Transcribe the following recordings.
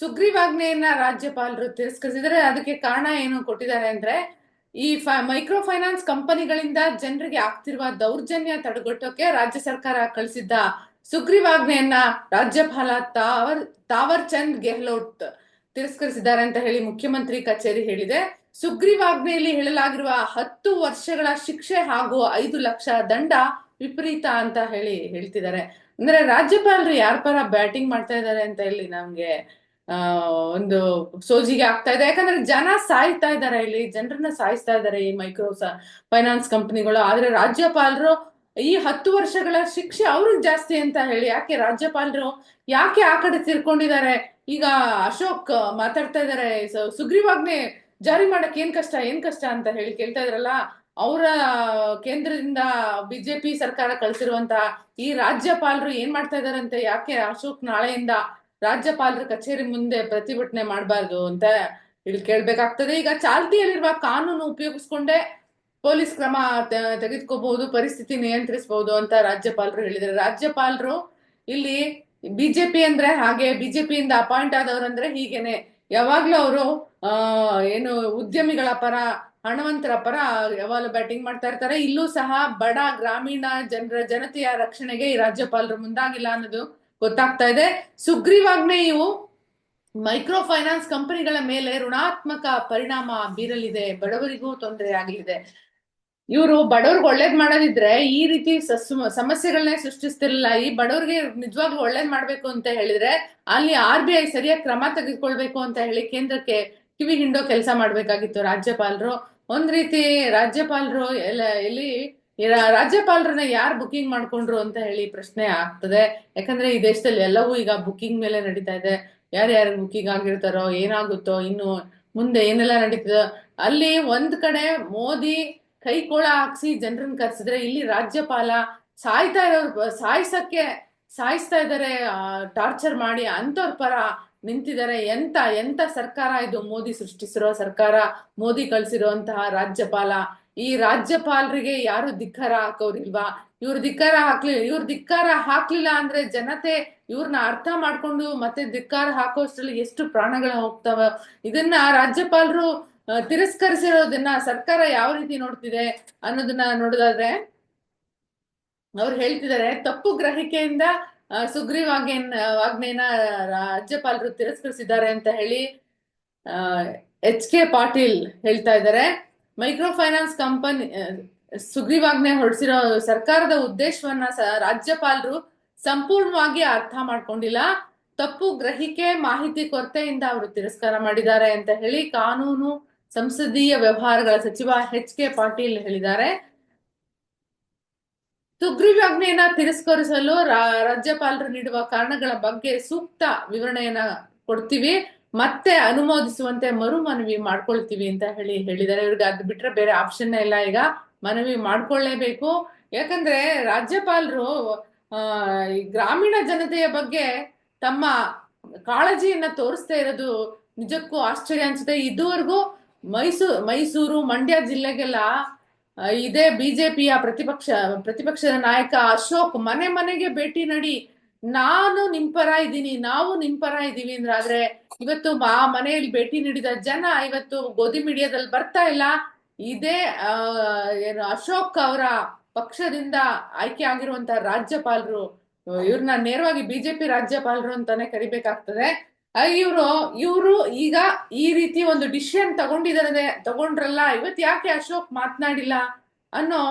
ಸುಗ್ರೀವಾಜ್ಞೆಯನ್ನ ರಾಜ್ಯಪಾಲರು ತಿರಸ್ಕರಿಸಿದ್ರೆ ಅದಕ್ಕೆ ಕಾರಣ ಏನು ಕೊಟ್ಟಿದ್ದಾರೆ ಅಂದ್ರೆ ಈ ಮೈಕ್ರೋ ಫೈನಾನ್ಸ್ ಕಂಪನಿಗಳಿಂದ ಜನರಿಗೆ ಆಗ್ತಿರುವ ದೌರ್ಜನ್ಯ ತಡೆಗಟ್ಟೋಕೆ ರಾಜ್ಯ ಸರ್ಕಾರ ಕಳಿಸಿದ್ದ ಸುಗ್ರೀವಾಜ್ಞೆಯನ್ನ ರಾಜ್ಯಪಾಲ ತಾವರ್ ತಾವರ್ ಚಂದ್ ಗೆಹ್ಲೋಟ್ ತಿರಸ್ಕರಿಸಿದ್ದಾರೆ ಅಂತ ಹೇಳಿ ಮುಖ್ಯಮಂತ್ರಿ ಕಚೇರಿ ಹೇಳಿದೆ. ಸುಗ್ರೀವಾಜ್ಞೆಯಲ್ಲಿ ಹೇಳಲಾಗಿರುವ ಹತ್ತು ವರ್ಷಗಳ ಶಿಕ್ಷೆ ಹಾಗೂ ಐದು ಲಕ್ಷ ದಂಡ ವಿಪರೀತ ಅಂತ ಹೇಳಿ ಹೇಳ್ತಿದ್ದಾರೆ. ಅಂದ್ರೆ ರಾಜ್ಯಪಾಲರು ಯಾರ ಪರ ಬ್ಯಾಟಿಂಗ್ ಮಾಡ್ತಾ ಇದ್ದಾರೆ ಅಂತ ಹೇಳಿ ನಮ್ಗೆ ಆ, ಒಂದು ಸೋಜಿಗೆ ಆಗ್ತಾ ಇದೆ. ಯಾಕಂದ್ರೆ ಜನ ಸಾಯ್ತಾ ಇದ್ದಾರೆ ಇಲ್ಲಿ, ಜನರನ್ನ ಸಾಯಿಸ್ತಾ ಇದ್ದಾರೆ ಈ ಮೈಕ್ರೋ ಫೈನಾನ್ಸ್ ಕಂಪನಿಗಳು. ಆದ್ರೆ ರಾಜ್ಯಪಾಲರು ಈ ಹತ್ತು ವರ್ಷಗಳ ಶಿಕ್ಷೆ ಅವ್ರಿಗೆ ಜಾಸ್ತಿ ಅಂತ ಹೇಳಿ, ಯಾಕೆ ರಾಜ್ಯಪಾಲರು ಯಾಕೆ ಆ ಕಡೆ ತಿರ್ಕೊಂಡಿದ್ದಾರೆ? ಈಗ ಅಶೋಕ್ ಮಾತಾಡ್ತಾ ಇದ್ದಾರೆ ಸುಗ್ರೀವಾಜ್ಞೆ ಜಾರಿ ಮಾಡಕ್ ಏನ್ ಕಷ್ಟ ಏನ್ ಕಷ್ಟ ಅಂತ ಹೇಳಿ ಕೇಳ್ತಾ ಇದ್ರಲ್ಲ, ಅವರ ಕೇಂದ್ರದಿಂದ ಬಿಜೆಪಿ ಸರ್ಕಾರ ಕಳ್ಸಿರುವಂತ ಈ ರಾಜ್ಯಪಾಲರು ಏನ್ ಮಾಡ್ತಾ ಇದಾರಂತೆ ಯಾಕೆ ಅಶೋಕ್ ನಾಳೆಯಿಂದ ರಾಜ್ಯಪಾಲರ ಕಚೇರಿ ಮುಂದೆ ಪ್ರತಿಭಟನೆ ಮಾಡಬಾರ್ದು ಅಂತ ಇಲ್ಲಿ ಕೇಳ್ಬೇಕಾಗ್ತದೆ. ಈಗ ಚಾಲ್ತಿಯಲ್ಲಿರುವ ಕಾನೂನು ಉಪಯೋಗಿಸ್ಕೊಂಡೇ ಪೊಲೀಸ್ ಕ್ರಮ ತೆಗೆದುಕೋಬಹುದು, ಪರಿಸ್ಥಿತಿ ನಿಯಂತ್ರಿಸಬಹುದು ಅಂತ ರಾಜ್ಯಪಾಲರು ಹೇಳಿದ್ರೆ ರಾಜ್ಯಪಾಲರು ಇಲ್ಲಿ ಬಿಜೆಪಿ ಅಂದ್ರೆ ಹಾಗೆ, ಬಿಜೆಪಿಯಿಂದ ಅಪಾಯಿಂಟ್ ಆದವರಂದ್ರೆ ಹೀಗೇನೆ. ಯಾವಾಗ್ಲೂ ಅವರು ಏನು ಉದ್ಯಮಿಗಳ ಪರ, ಹಣವಂತರ ಪರ ಯಾವಾಗಲೂ ಬ್ಯಾಟಿಂಗ್ ಮಾಡ್ತಾ ಇರ್ತಾರೆ. ಇಲ್ಲೂ ಸಹ ಬಡ ಗ್ರಾಮೀಣ ಜನರ, ಜನತೆಯ ರಕ್ಷಣೆಗೆ ಈ ರಾಜ್ಯಪಾಲರು ಮುಂದಾಗಿಲ್ಲ ಅನ್ನೋದು ಗೊತ್ತಾಗ್ತಾ ಇದೆ. ಸುಗ್ರೀವಾಜ್ಞೆಯು ಮೈಕ್ರೋ ಫೈನಾನ್ಸ್ ಕಂಪನಿಗಳ ಮೇಲೆ ಋಣಾತ್ಮಕ ಪರಿಣಾಮ ಬೀರಲಿದೆ. ಬಡವರಿಗೂ ತೊಂದರೆ ಆಗಲಿದೆ. ಇವರು ಬಡವ್ರಿಗೆ ಒಳ್ಳೇದ್ ಮಾಡೋದಿದ್ರೆ ಈ ರೀತಿ ಸಮಸ್ಯೆಗಳನ್ನೇ ಸೃಷ್ಟಿಸ್ತಿರ್ಲಿಲ್ಲ. ಈ ಬಡವ್ರಿಗೆ ನಿಜವಾಗ್ಲೂ ಒಳ್ಳೇದ್ ಮಾಡ್ಬೇಕು ಅಂತ ಹೇಳಿದ್ರೆ ಅಲ್ಲಿ ಆರ್ ಬಿ ಐ ಸರಿಯಾಗಿ ಕ್ರಮ ತೆಗೆದುಕೊಳ್ಬೇಕು ಅಂತ ಹೇಳಿ ಕೇಂದ್ರಕ್ಕೆ ಕಿವಿ ಹಿಂಡೋ ಕೆಲಸ ಮಾಡ್ಬೇಕಾಗಿತ್ತು ರಾಜ್ಯಪಾಲರು. ಒಂದ್ ರೀತಿ ರಾಜ್ಯಪಾಲರು ಎಲ್ಲ ರಾ- ರಾಜ್ಯಪಾಲರನ್ನ ಯಾರು ಬುಕಿಂಗ್ ಮಾಡ್ಕೊಂಡ್ರು ಅಂತ ಹೇಳಿ ಪ್ರಶ್ನೆ ಆಗ್ತದೆ. ಯಾಕಂದ್ರೆ ಈ ದೇಶದಲ್ಲಿ ಎಲ್ಲವೂ ಈಗ ಬುಕಿಂಗ್ ಮೇಲೆ ನಡೀತಾ ಇದೆ. ಯಾರ್ಯಾರು ಬುಕಿಂಗ್ ಆಗಿರ್ತಾರೋ, ಏನಾಗುತ್ತೋ, ಇನ್ನು ಮುಂದೆ ಏನೆಲ್ಲ ನಡೀತದೋ, ಅಲ್ಲಿ ಒಂದ್ ಕಡೆ ಮೋದಿ ಕೈಕೋಳ ಹಾಕ್ಸಿ ಜನರನ್ನ ಕರ್ಸಿದ್ರೆ ಇಲ್ಲಿ ರಾಜ್ಯಪಾಲ ಸಾಯ್ತಾ ಇರೋರು, ಸಾಯಿಸಕ್ಕೆ, ಸಾಯಿಸ್ತಾ ಇದ್ದಾರೆ ಟಾರ್ಚರ್ ಮಾಡಿ ಅಂತವ್ರ ಪರ ನಿಂತಿದ್ದಾರೆ ಎಂತ ಎಂತ ಸರ್ಕಾರ ಇದು ಮೋದಿ ಸೃಷ್ಟಿಸಿರೋ ಸರ್ಕಾರ, ಮೋದಿ ಕಳ್ಸಿರುವಂತಹ ರಾಜ್ಯಪಾಲ ಈ ರಾಜ್ಯಪಾಲರಿಗೆ ಯಾರು ಧಿಕ್ಕಾರ ಹಾಕೋರಿಲ್ವಾ ಇವ್ರ ಧಿಕ್ಕಾರ ಹಾಕ್ಲಿ ಇವ್ರ ಧಿಕ್ಕಾರ ಹಾಕ್ಲಿಲ್ಲ ಅಂದ್ರೆ ಜನತೆ ಇವ್ರನ್ನ ಅರ್ಥ ಮಾಡ್ಕೊಂಡು ಮತ್ತೆ ಧಿಕ್ಕಾರ ಹಾಕೋಷ್ಟ್ರಲ್ಲಿ ಎಷ್ಟು ಪ್ರಾಣಗಳು ಹೋಗ್ತಾವ? ಇದನ್ನ ರಾಜ್ಯಪಾಲರು ತಿರಸ್ಕರಿಸಿರೋದನ್ನ ಸರ್ಕಾರ ಯಾವ ರೀತಿ ನೋಡ್ತಿದೆ ಅನ್ನೋದನ್ನ ನೋಡೋದಾದ್ರೆ ಅವ್ರು ಹೇಳ್ತಿದ್ದಾರೆ ತಪ್ಪು ಗ್ರಹಿಕೆಯಿಂದ ಆ, ಸುಗ್ರೀವಾಜ್ಞೆಯನ್ನ ಆಜ್ಞೆನ ರಾಜ್ಯಪಾಲರು ತಿರಸ್ಕರಿಸಿದ್ದಾರೆ ಅಂತ ಹೇಳಿ ಎಚ್ ಕೆ ಪಾಟೀಲ್ ಹೇಳ್ತಾ ಇದ್ದಾರೆ. ಮೈಕ್ರೋ ಫೈನಾನ್ಸ್ ಕಂಪನಿ ಸುಗ್ರೀವಾಜ್ಞೆ ಹೊರಡಿಸಿರೋ ಸರ್ಕಾರದ ಉದ್ದೇಶವನ್ನ ರಾಜ್ಯಪಾಲರು ಸಂಪೂರ್ಣವಾಗಿ ಅರ್ಥ ಮಾಡ್ಕೊಂಡಿಲ್ಲ. ತಪ್ಪು ಗ್ರಹಿಕೆ, ಮಾಹಿತಿ ಕೊರತೆಯಿಂದ ಅವರು ತಿರಸ್ಕಾರ ಮಾಡಿದ್ದಾರೆ ಅಂತ ಹೇಳಿ ಕಾನೂನು ಸಂಸದೀಯ ವ್ಯವಹಾರಗಳ ಸಚಿವ ಎಚ್ ಕೆ ಪಾಟೀಲ್ ಹೇಳಿದ್ದಾರೆ. ಸುಗ್ರೀವಾಜ್ಞೆಯನ್ನ ತಿರಸ್ಕರಿಸಲು ರಾಜ್ಯಪಾಲರು ನೀಡುವ ಕಾರಣಗಳ ಬಗ್ಗೆ ಸೂಕ್ತ ವಿವರಣೆಯನ್ನ ಕೊಡ್ತೀವಿ. ಮತ್ತೆ ಅನುಮೋದಿಸುವಂತೆ ಮರು ಮನವಿ ಮಾಡ್ಕೊಳ್ತೀವಿ ಅಂತ ಹೇಳಿ ಹೇಳಿದ್ದಾರೆ. ಇವ್ರಿಗೆ ಅದ್ ಬಿಟ್ರೆ ಬೇರೆ ಆಪ್ಷನ್ ಇಲ್ಲ. ಈಗ ಮನವಿ ಮಾಡ್ಕೊಳ್ಳೇಬೇಕು ಯಾಕಂದ್ರೆ ರಾಜ್ಯಪಾಲರು ಗ್ರಾಮೀಣ ಜನತೆಯ ಬಗ್ಗೆ ತಮ್ಮ ಕಾಳಜಿಯನ್ನ ತೋರಿಸ್ತಾ ಇರೋದು ನಿಜಕ್ಕೂ ಆಶ್ಚರ್ಯ ಅನ್ಸುತ್ತೆ. ಇದುವರೆಗೂ ಮೈಸೂರು ಮೈಸೂರು, ಮಂಡ್ಯ ಜಿಲ್ಲೆಗೆಲ್ಲ ಇದೇ ಬಿಜೆಪಿಯ ಪ್ರತಿಪಕ್ಷ, ಪ್ರತಿಪಕ್ಷದ ನಾಯಕ ಅಶೋಕ್ ಮನೆ ಮನೆಗೆ ಭೇಟಿ ನಡಿ ನಾನು ನಿಮ್ ಪರ ಇದ್ದೀನಿ, ನಾವು ನಿಮ್ ಪರ ಇದ್ದೀವಿ ಅಂದ್ರೆ ಆದ್ರೆ ಇವತ್ತು ಆ ಮನೆಯಲ್ಲಿ ಭೇಟಿ ನೀಡಿದ ಜನ ಇವತ್ತು ಗೋಧಿ ಮೀಡಿಯಾದಲ್ಲಿ ಬರ್ತಾ ಇಲ್ಲ. ಇದೇ ಏನು ಅಶೋಕ್ ಅವರ ಪಕ್ಷದಿಂದ ಆಯ್ಕೆ ಆಗಿರುವಂತಹ ರಾಜ್ಯಪಾಲರು ಇವ್ರನ್ನ ನೇರವಾಗಿ ಬಿಜೆಪಿ ರಾಜ್ಯಪಾಲರು ಅಂತಾನೆ ಕರಿಬೇಕಾಗ್ತದೆ. ಇವರು ಇವರು ಈಗ ಈ ರೀತಿ ಒಂದು ಡಿಸಿಷನ್ ತಗೊಂಡಿದ್ದಾರೆ, ತಗೊಂಡ್ರಲ್ಲ, ಇವತ್ತು ಯಾಕೆ ಅಶೋಕ್ ಮಾತನಾಡಿಲ್ಲ ಅನ್ನೋ,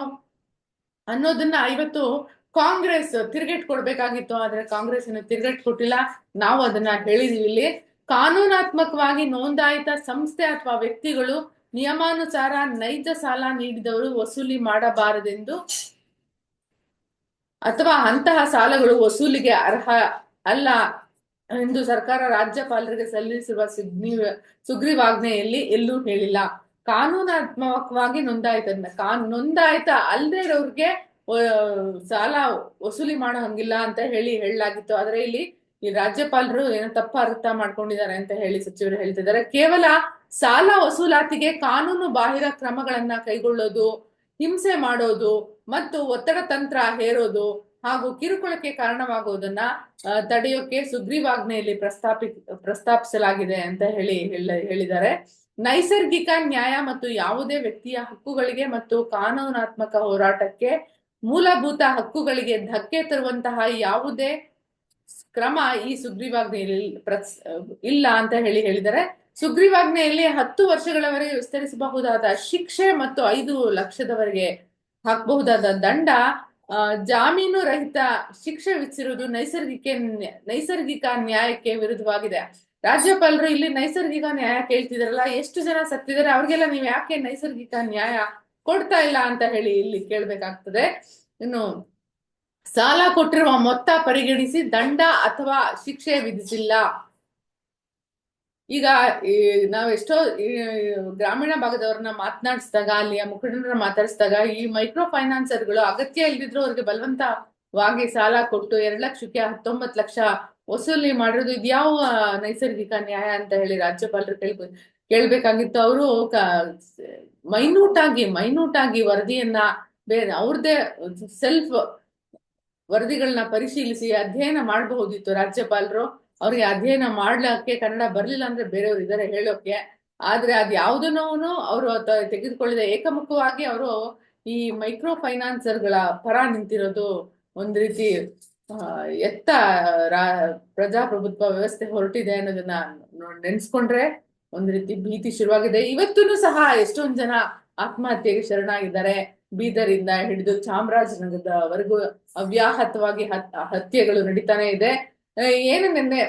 ಅನ್ನೋದನ್ನ ಇವತ್ತು ಕಾಂಗ್ರೆಸ್ ತಿರುಗೇಟ್ ಕೊಡ್ಬೇಕಾಗಿತ್ತು ಆದ್ರೆ ಕಾಂಗ್ರೆಸ್ ಇನ್ನು ತಿರುಗೇಟ್ ಕೊಟ್ಟಿಲ್ಲ ನಾವು ಅದನ್ನ ಹೇಳಿದೀವಿ ಇಲ್ಲಿ. ಕಾನೂನಾತ್ಮಕವಾಗಿ ನೋಂದಾಯಿತ ಸಂಸ್ಥೆ ಅಥವಾ ವ್ಯಕ್ತಿಗಳು ನಿಯಮಾನುಸಾರ ನೈಜ ಸಾಲ ನೀಡಿದವರು ವಸೂಲಿ ಮಾಡಬಾರದೆಂದು ಅಥವಾ ಅಂತಹ ಸಾಲಗಳು ವಸೂಲಿಗೆ ಅರ್ಹ ಅಲ್ಲ ಎಂದು ಸರ್ಕಾರ ರಾಜ್ಯಪಾಲರಿಗೆ ಸಲ್ಲಿಸಿರುವ ಸುಗ್ನಿ, ಸುಗ್ರೀವಾಜ್ಞೆಯಲ್ಲಿ ಎಲ್ಲೂ ಹೇಳಿಲ್ಲ. ಕಾನೂನಾತ್ಮಕವಾಗಿ ನೋಂದಾಯಿತ ಕಾನ್ ನೋಂದಾಯಿತ ಅಲ್ಲದೆ ಇರೋರ್ಗೆ ಸಾಲ ವಸೂಲಿ ಮಾಡೋ ಹಂಗಿಲ್ಲ ಅಂತ ಹೇಳಿ ಹೇಳಲಾಗಿತ್ತು. ಆದ್ರೆ ಇಲ್ಲಿ ಈ ರಾಜ್ಯಪಾಲರು ಏನೋ ತಪ್ಪ ಅರ್ಥ ಮಾಡ್ಕೊಂಡಿದ್ದಾರೆ ಅಂತ ಹೇಳಿ ಸಚಿವರು ಹೇಳ್ತಿದ್ದಾರೆ. ಕೇವಲ ಸಾಲ ವಸೂಲಾತಿಗೆ ಕಾನೂನು ಬಾಹಿರ ಕ್ರಮಗಳನ್ನ ಕೈಗೊಳ್ಳೋದು, ಹಿಂಸೆ ಮಾಡೋದು ಮತ್ತು ಒತ್ತಡ ತಂತ್ರ ಹೇರೋದು ಹಾಗೂ ಕಿರುಕುಳಕ್ಕೆ ಕಾರಣವಾಗುವುದನ್ನ ತಡೆಯೋಕೆ ಸುಗ್ರೀವಾಜ್ಞೆಯಲ್ಲಿ ಪ್ರಸ್ತಾಪಿ ಪ್ರಸ್ತಾಪಿಸಲಾಗಿದೆ ಅಂತ ಹೇಳ- ಹೇಳಿದ್ದಾರೆ. ನೈಸರ್ಗಿಕ ನ್ಯಾಯ ಮತ್ತು ಯಾವುದೇ ವ್ಯಕ್ತಿಯ ಹಕ್ಕುಗಳಿಗೆ ಮತ್ತು ಕಾನೂನಾತ್ಮಕ ಹೋರಾಟಕ್ಕೆ ಮೂಲಭೂತ ಹಕ್ಕುಗಳಿಗೆ ಧಕ್ಕೆ ತರುವಂತಹ ಯಾವುದೇ ಕ್ರಮ ಈ ಸುಗ್ರೀವಾಜ್ಞೆಯಲ್ಲಿ ಇಲ್ಲ ಅಂತ ಹೇಳಿ ಹೇಳಿದರೆ, ಸುಗ್ರೀವಾಜ್ಞೆಯಲ್ಲಿ ಹತ್ತು ವರ್ಷಗಳವರೆಗೆ ವಿಸ್ತರಿಸಬಹುದಾದ ಶಿಕ್ಷೆ ಮತ್ತು ಐದು ಲಕ್ಷದವರೆಗೆ ಹಾಕಬಹುದಾದ ದಂಡ ಜಾಮೀನು ರಹಿತ ಶಿಕ್ಷೆ ವಿಧಿಸಿರುವುದು ನೈಸರ್ಗಿಕ ನೈಸರ್ಗಿಕ ನ್ಯಾಯಕ್ಕೆ ವಿರುದ್ಧವಾಗಿದೆ. ರಾಜ್ಯಪಾಲರು ಇಲ್ಲಿ ನೈಸರ್ಗಿಕ ನ್ಯಾಯ ಕೇಳ್ತಿದಾರಲ್ಲ, ಎಷ್ಟು ಜನ ಸತ್ತಿದ್ದಾರೆ, ಅವ್ರಿಗೆಲ್ಲ ನೀವು ಯಾಕೆ ನೈಸರ್ಗಿಕ ನ್ಯಾಯ ಕೊಡ್ತಾ ಇಲ್ಲ ಅಂತ ಹೇಳಿ ಇಲ್ಲಿ ಕೇಳ್ಬೇಕಾಗ್ತದೆ. ಇನ್ನು ಸಾಲ ಕೊಟ್ಟಿರುವ ಮೊತ್ತ ಪರಿಗಣಿಸಿ ದಂಡ ಅಥವಾ ಶಿಕ್ಷೆ ವಿಧಿಸಿಲ್ಲ. ಈಗ ನಾವ್ ಎಷ್ಟೋ ಗ್ರಾಮೀಣ ಭಾಗದವ್ರನ್ನ ಮಾತನಾಡಿಸಿದಾಗ, ಅಲ್ಲಿಯ ಮುಖಂಡರ ಮಾತಾಡಿಸಿದಾಗ ಈ ಮೈಕ್ರೋ ಫೈನಾನ್ಸರ್ಗಳು ಅಗತ್ಯ ಇಲ್ದಿದ್ರು ಅವ್ರಿಗೆ ಬಲವಂತವಾಗಿ ಸಾಲ ಕೊಟ್ಟು ಎರಡ್ ಲಕ್ಷಕ್ಕೆ ಹತ್ತೊಂಬತ್ತು ಲಕ್ಷ ವಸೂಲಿ ಮಾಡಿರೋದು ಇದ್ಯಾವ ನೈಸರ್ಗಿಕ ನ್ಯಾಯ ಅಂತ ಹೇಳಿ ರಾಜ್ಯಪಾಲರು ಕೇಳ್ಬ ಕೇಳ್ಬೇಕಾಗಿತ್ತು. ಅವರು ಮೈನ್ಯೂಟ್ ಆಗಿ ಮೈನ್ಯೂಟ್ ಆಗಿ ವರದಿಯನ್ನ ಬೇರೆ ಅವ್ರದೇ ಸೆಲ್ಫ್ ವರದಿಗಳನ್ನ ಪರಿಶೀಲಿಸಿ ಅಧ್ಯಯನ ಮಾಡಬಹುದಿತ್ತು ರಾಜ್ಯಪಾಲರು. ಅವ್ರಿಗೆ ಅಧ್ಯಯನ ಮಾಡ್ಲಕ್ಕೆ ಕನ್ನಡ ಬರ್ಲಿಲ್ಲ ಅಂದ್ರೆ ಬೇರೆಯವ್ರು ಇದಾರೆ ಹೇಳೋಕೆ. ಆದ್ರೆ ಅದ್ ಯಾವ್ದನ್ನೂ ಅವರು ತೆಗೆದುಕೊಳ್ಳದೆ ಏಕಮುಖವಾಗಿ ಅವರು ಈ ಮೈಕ್ರೋ ಫೈನಾನ್ಸರ್ಗಳ ಪರ ನಿಂತಿರೋದು ಒಂದ್ ರೀತಿ ಎತ್ತ ಪ್ರಜಾಪ್ರಭುತ್ವ ವ್ಯವಸ್ಥೆ ಹೊರಟಿದೆ ಅನ್ನೋದನ್ನ ನೆನ್ಸ್ಕೊಂಡ್ರೆ ಒಂದ್ ರೀತಿ ಭೀತಿ ಶುರುವಾಗಿದೆ. ಇವತ್ತೂ ಸಹ ಎಷ್ಟೊಂದ್ ಜನ ಆತ್ಮಹತ್ಯೆಗೆ ಶರಣಾಗಿದ್ದಾರೆ. ಬೀದರಿಂದ ಹಿಡಿದು ಚಾಮರಾಜನಗರದವರೆಗೂ ಅವ್ಯಾಹತವಾಗಿ ಹತ್, ಹತ್ಯೆಗಳು ನಡೀತಾನೆ ಇದೆ. ಏನು ನಿನ್ನೆ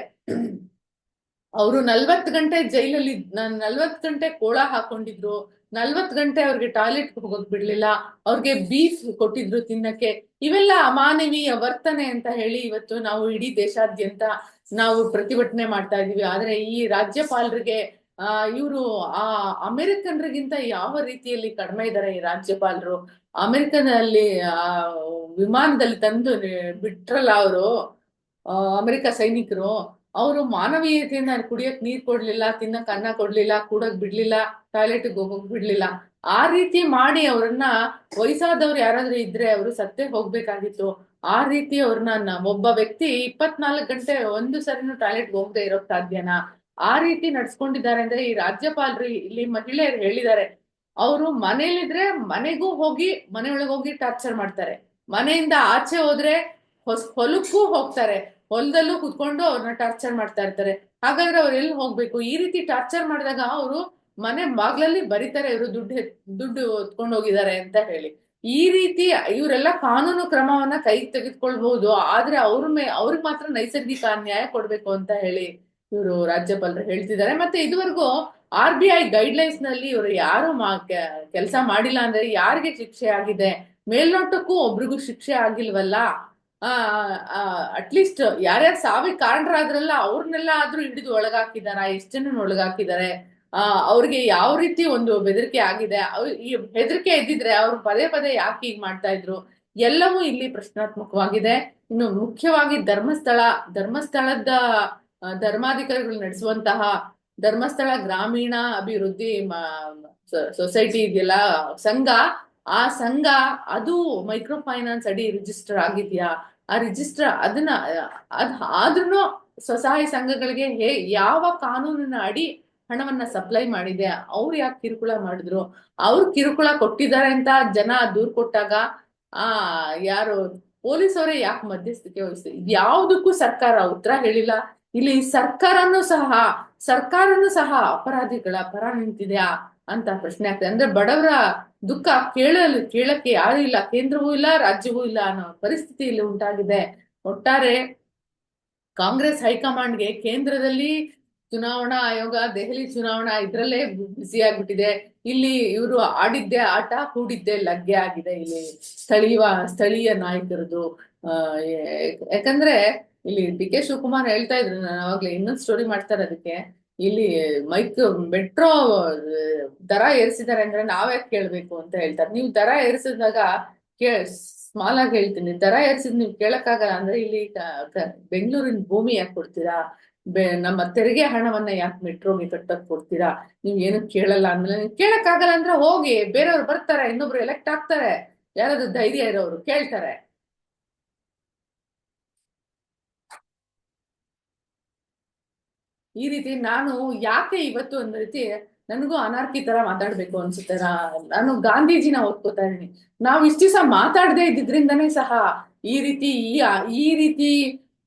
ಅವರು ನಲ್ವತ್ ಗಂಟೆ ಜೈಲಲ್ಲಿ ನಲ್ವತ್ ಗಂಟೆ ಕೋಳ ಹಾಕೊಂಡಿದ್ರು. ನಲ್ವತ್ ಗಂಟೆ ಅವ್ರಿಗೆ ಟಾಯ್ಲೆಟ್ ಹೋಗೋಕ್ ಬಿಡ್ಲಿಲ್ಲ. ಅವ್ರಿಗೆ ಬೀಫ್ ಕೊಟ್ಟಿದ್ರು ತಿನ್ನಕ್ಕೆ. ಇವೆಲ್ಲ ಅಮಾನವೀಯ ವರ್ತನೆ ಅಂತ ಹೇಳಿ ಇವತ್ತು ನಾವು ಇಡೀ ದೇಶಾದ್ಯಂತ ನಾವು ಪ್ರತಿಭಟನೆ ಮಾಡ್ತಾ ಇದೀವಿ. ಆದ್ರೆ ಈ ರಾಜ್ಯಪಾಲರಿಗೆ ಇವರು ಆ ಅಮೆರಿಕನ್ರಿಗಿಂತ ಯಾವ ರೀತಿಯಲ್ಲಿ ಕಡಿಮೆ ಇದ್ದಾರೆ ಈ ರಾಜ್ಯಪಾಲರು? ಅಮೆರಿಕನಲ್ಲಿ, ಆ, ವಿಮಾನದಲ್ಲಿ ತಂದು ಬಿಟ್ರಲ್ಲ ಅವರು? ಅಮೆರಿಕ ಸೈನಿಕರು? ಅವರು ಮಾನವೀಯತೆಯಿಂದ ಕುಡಿಯಕ್ ನೀರ್ ಕೊಡ್ಲಿಲ್ಲ, ತಿನ್ನಕ್ ಅನ್ನ ಕೊಡ್ಲಿಲ್ಲ, ಕೂಡಕ್ ಬಿಡ್ಲಿಲ್ಲ, ಟಾಯ್ಲೆಟ್ಗೆ ಹೋಗಕ್ ಬಿಡ್ಲಿಲ್ಲ. ಆ ರೀತಿ ಮಾಡಿ ಅವ್ರನ್ನ ವಯಸ್ಸಾದವ್ರು ಯಾರಾದ್ರೂ ಇದ್ರೆ ಅವರು ಸತ್ತೇ ಹೋಗ್ಬೇಕಾಗಿತ್ತು. ಆ ರೀತಿ ಅವ್ರನ್ನ ಒಬ್ಬ ವ್ಯಕ್ತಿ ಇಪ್ಪತ್ನಾಲ್ಕು ಗಂಟೆ ಒಂದು ಸರಿನೂ ಟಾಯ್ಲೆಟ್ಗೆ ಹೋಗದೆ ಇರೋಕ್ ಸಾಧ್ಯನಾ? ಆ ರೀತಿ ನಡ್ಸ್ಕೊಂಡಿದ್ದಾರೆ ಅಂದ್ರೆ ಈ ರಾಜ್ಯಪಾಲರು ಇಲ್ಲಿ ಮಹಿಳೆಯರು ಹೇಳಿದ್ದಾರೆ, ಅವರು ಮನೇಲಿದ್ರೆ ಮನೆಗೂ ಹೋಗಿ ಮನೆಯೊಳಗೆ ಹೋಗಿ ಟಾರ್ಚರ್ ಮಾಡ್ತಾರೆ. ಮನೆಯಿಂದ ಆಚೆ ಹೋದ್ರೆ ಹೊಸ, ಹೊಲಕ್ಕೂ ಹೋಗ್ತಾರೆ. ಹೊಲದಲ್ಲೂ ಕುತ್ಕೊಂಡು ಅವ್ರನ್ನ ಟಾರ್ಚರ್ ಮಾಡ್ತಾ ಇರ್ತಾರೆ. ಹಾಗಾದ್ರೆ ಅವ್ರು ಎಲ್ಲಿ ಹೋಗ್ಬೇಕು? ಈ ರೀತಿ ಟಾರ್ಚರ್ ಮಾಡಿದಾಗ ಅವರು ಮನೆ ಬಾಗ್ಲಲ್ಲಿ ಬರೀತಾರೆ, ಇವರು ದುಡ್ಡು ದುಡ್ಡು ಹೊತ್ಕೊಂಡು ಹೋಗಿದ್ದಾರೆ ಅಂತ ಹೇಳಿ. ಈ ರೀತಿ ಇವರೆಲ್ಲ ಕಾನೂನು ಕ್ರಮವನ್ನ ಕೈ ತೆಗೆದುಕೊಳ್ಬಹುದು ಆದ್ರೆ ಅವ್ರ ಮೇ, ಅವ್ರಿಗೆ ಮಾತ್ರ ನೈಸರ್ಗಿಕ ನ್ಯಾಯ ಕೊಡ್ಬೇಕು ಅಂತ ಹೇಳಿ ಇವರು ರಾಜ್ಯಪಾಲರು ಹೇಳ್ತಿದ್ದಾರೆ. ಮತ್ತೆ ಇದುವರೆಗೂ ಆರ್ ಬಿ ಐ ಗೈಡ್ಲೈನ್ಸ್ನಲ್ಲಿ ಇವರು ಯಾರು ಕೆಲಸ ಮಾಡಿಲ್ಲ ಅಂದ್ರೆ ಯಾರಿಗೆ ಶಿಕ್ಷೆ ಆಗಿದೆ? ಮೇಲ್ನೋಟಕ್ಕೂ ಒಬ್ರಿಗೂ ಶಿಕ್ಷೆ ಆಗಿಲ್ವಲ್ಲ? ಆ ಅಟ್ಲೀಸ್ಟ್ ಯಾರ್ಯಾರು ಸಾವಿಗೆ ಕಾರಣರಾದ್ರಲ್ಲ ಅವ್ರನ್ನೆಲ್ಲ ಆದ್ರೂ ಹಿಡಿದು ಒಳಗಾಕಿದಾರ? ಎಷ್ಟ್ ಜನ ಒಳಗಾಕಿದ್ದಾರೆ ಆ, ಅವ್ರಿಗೆ ಯಾವ ರೀತಿ ಒಂದು ಬೆದರಿಕೆ ಆಗಿದೆ? ಈ ಹೆದರಿಕೆ ಇದ್ದಿದ್ರೆ ಅವ್ರು ಪದೇ ಪದೇ ಯಾಕೆ ಹೀಗ್ ಮಾಡ್ತಾ ಇದ್ರು? ಎಲ್ಲವೂ ಇಲ್ಲಿ ಪ್ರಶ್ನಾತ್ಮಕವಾಗಿದೆ. ಇನ್ನು ಮುಖ್ಯವಾಗಿ ಧರ್ಮಸ್ಥಳ, ಧರ್ಮಸ್ಥಳದ ಧರ್ಮಾಧಿಕಾರಿಗಳು ನಡೆಸುವಂತಹ ಧರ್ಮಸ್ಥಳ ಗ್ರಾಮೀಣ ಅಭಿವೃದ್ಧಿ ಸೊಸೈಟಿ ಇದೆಯಲ್ಲ, ಸಂಘ, ಆ ಸಂಘ ಅದು ಮೈಕ್ರೋ ಫೈನಾನ್ಸ್ ಅಡಿ ರಿಜಿಸ್ಟರ್ ಆಗಿದ್ಯಾ? ಆ ರಿಜಿಸ್ಟರ್ ಅದನ್ನ, ಅದ್ ಆದ್ರೂ ಸ್ವಸಹಾಯ ಸಂಘಗಳಿಗೆ ಹೇ, ಯಾವ ಕಾನೂನಿನ ಅಡಿ ಹಣವನ್ನ ಸಪ್ಲೈ ಮಾಡಿದೆ? ಅವ್ರು ಯಾಕೆ ಕಿರುಕುಳ ಮಾಡಿದ್ರು? ಅವ್ರು ಕಿರುಕುಳ ಕೊಟ್ಟಿದ್ದಾರೆ ಅಂತ ಜನ ದೂರ್ ಕೊಟ್ಟಾಗ, ಆ, ಯಾರು ಪೊಲೀಸ್ ಅವರೇ ಯಾಕೆ ಮಧ್ಯಸ್ಥಿಕೆ ವಹಿಸಿ ಯಾವ್ದಕ್ಕೂ ಸರ್ಕಾರ ಉತ್ತರ ಹೇಳಿಲ್ಲ. ಇಲ್ಲಿ ಸರ್ಕಾರನೂ ಸಹ ಸರ್ಕಾರನೂ ಸಹ ಅಪರಾಧಿಗಳ ಪರ ನಿಂತಿದೆಯಾ ಅಂತ ಪ್ರಶ್ನೆ ಆಗ್ತದೆ. ಅಂದ್ರೆ ಬಡವರ ದುಃಖ ಕೇಳಲು, ಕೇಳಕ್ಕೆ ಯಾರು ಇಲ್ಲ. ಕೇಂದ್ರವೂ ಇಲ್ಲ, ರಾಜ್ಯವೂ ಇಲ್ಲ ಅನ್ನೋ ಪರಿಸ್ಥಿತಿ ಇಲ್ಲಿ ಉಂಟಾಗಿದೆ. ಒಟ್ಟಾರೆ ಕಾಂಗ್ರೆಸ್ ಹೈಕಮಾಂಡ್ಗೆ ಕೇಂದ್ರದಲ್ಲಿ ಚುನಾವಣಾ ಆಯೋಗ, ದೆಹಲಿ ಚುನಾವಣಾ ಇದ್ರಲ್ಲೇ ಬ್ಯುಸಿ ಆಗ್ಬಿಟ್ಟಿದೆ. ಇಲ್ಲಿ ಇವರು ಆಡಿದ್ದೆ ಆಟ, ಕೂಡಿದ್ದೆ ಲಗ್ಗೆ ಆಗಿದೆ ಇಲ್ಲಿ ಸ್ಥಳೀಯ ಸ್ಥಳೀಯ ನಾಯಕರದು. ಯಾಕಂದ್ರೆ ಇಲ್ಲಿ ಡಿ ಕೆ ಶಿವಕುಮಾರ್ ಹೇಳ್ತಾ ಇದ್ರು ನಾನು ಅವಾಗ್ಲೇ, ಇನ್ನೊಂದು ಸ್ಟೋರಿ ಮಾಡ್ತಾರೆ ಅದಕ್ಕೆ. ಇಲ್ಲಿ ಮೈಕ್ ಮೆಟ್ರೋ ದರ ಏರಿಸಿದ್ದಾರೆ ಅಂದ್ರೆ ನಾವ್ಯಾಕೆ ಕೇಳ್ಬೇಕು ಅಂತ ಹೇಳ್ತಾರೆ. ನೀವು ದರ ಏರಿಸಿದಾಗ ಕೇ ಸ್ಮಾಲ್ ಆಗಿ ಹೇಳ್ತೀನಿ. ದರ ಏರಿಸಿದ್ ನೀವು ಕೇಳಕ್ಕಾಗಲ್ಲ ಅಂದ್ರೆ ಇಲ್ಲಿ ಬೆಂಗಳೂರಿನ ಭೂಮಿ ಯಾಕೆ ಕೊಡ್ತೀರಾ? ನಮ್ಮ ತೆರಿಗೆ ಹಣವನ್ನ ಯಾಕೆ ಮೆಟ್ರೋಗೆ ಕಟ್ಟಕ್ ಕೊಡ್ತೀರಾ? ನೀವ್ ಏನು ಕೇಳಲ್ಲ ಅಂದ್ಮೇಲೆ ನೀವು ಕೇಳಕ್ಕಾಗಲ್ಲ ಅಂದ್ರೆ ಹೋಗಿ, ಬೇರೆಯವ್ರು ಬರ್ತಾರೆ, ಇನ್ನೊಬ್ರು ಎಲೆಕ್ಟ್ ಆಗ್ತಾರೆ. ಯಾರಾದ್ರೂ ಧೈರ್ಯ ಇರೋರು ಕೇಳ್ತಾರೆ. ಈ ರೀತಿ ನಾನು ಯಾಕೆ ಇವತ್ತು ಒಂದ್ ರೀತಿ ನನಗೂ ಅನಾರ್ಕಿ ತರ ಮಾತಾಡ್ಬೇಕು ಅನ್ಸುತ್ತೆ? ನಾನು ಗಾಂಧೀಜಿನ ಓದ್ಕೋತಾ ಇದ್ದೀನಿ. ನಾವು ಇಷ್ಟ ದಿವಸ ಮಾತಾಡದೆ ಇದ್ದಿದ್ರಿಂದನೇ ಸಹ ಈ ರೀತಿ ಈ ರೀತಿ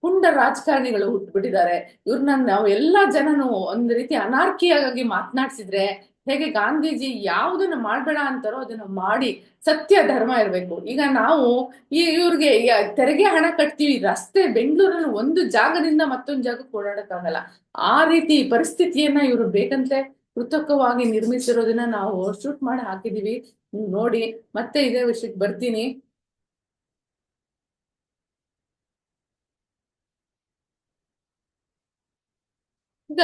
ಪುಂಡ ರಾಜಕಾರಣಿಗಳು ಹುಟ್ಬಿಟ್ಟಿದ್ದಾರೆ. ಇವ್ರನ್ನ ನಾವು ಎಲ್ಲಾ ಜನನು ಒಂದ್ ರೀತಿ ಅನಾರ್ಕಿಯಾಗಿ ಮಾತನಾಡ್ಸಿದ್ರೆ ಹೇಗೆ ಗಾಂಧೀಜಿ ಯಾವುದನ್ನ ಮಾಡಬೇಡ ಅಂತಾರೋ ಅದನ್ನ ಮಾಡಿ ಸತ್ಯ ಧರ್ಮ ಇರ್ಬೇಕು. ಈಗ ನಾವು ಈ ಇವ್ರಿಗೆ ತೆರಿಗೆ ಹಣ ಕಟ್ತೀವಿ, ರಸ್ತೆ ಬೆಂಗಳೂರಲ್ಲಿ ಒಂದು ಜಾಗದಿಂದ ಮತ್ತೊಂದು ಜಾಗಕ್ಕೆ ಓಡಾಡಕ್ಕಾಗಲ್ಲ. ಆ ರೀತಿ ಪರಿಸ್ಥಿತಿಯನ್ನ ಇವರು ಬೇಕಂತೆ? ಕೃತಕವಾಗಿ ನಿರ್ಮಿಸಿರೋದನ್ನ ನಾವು ಶೂಟ್ ಮಾಡಿ ಹಾಕಿದೀವಿ. ನೋಡಿ, ಮತ್ತೆ ಇದೇ ವಿಷಯಕ್ಕೆ ಬರ್ತೀನಿ. ಈಗ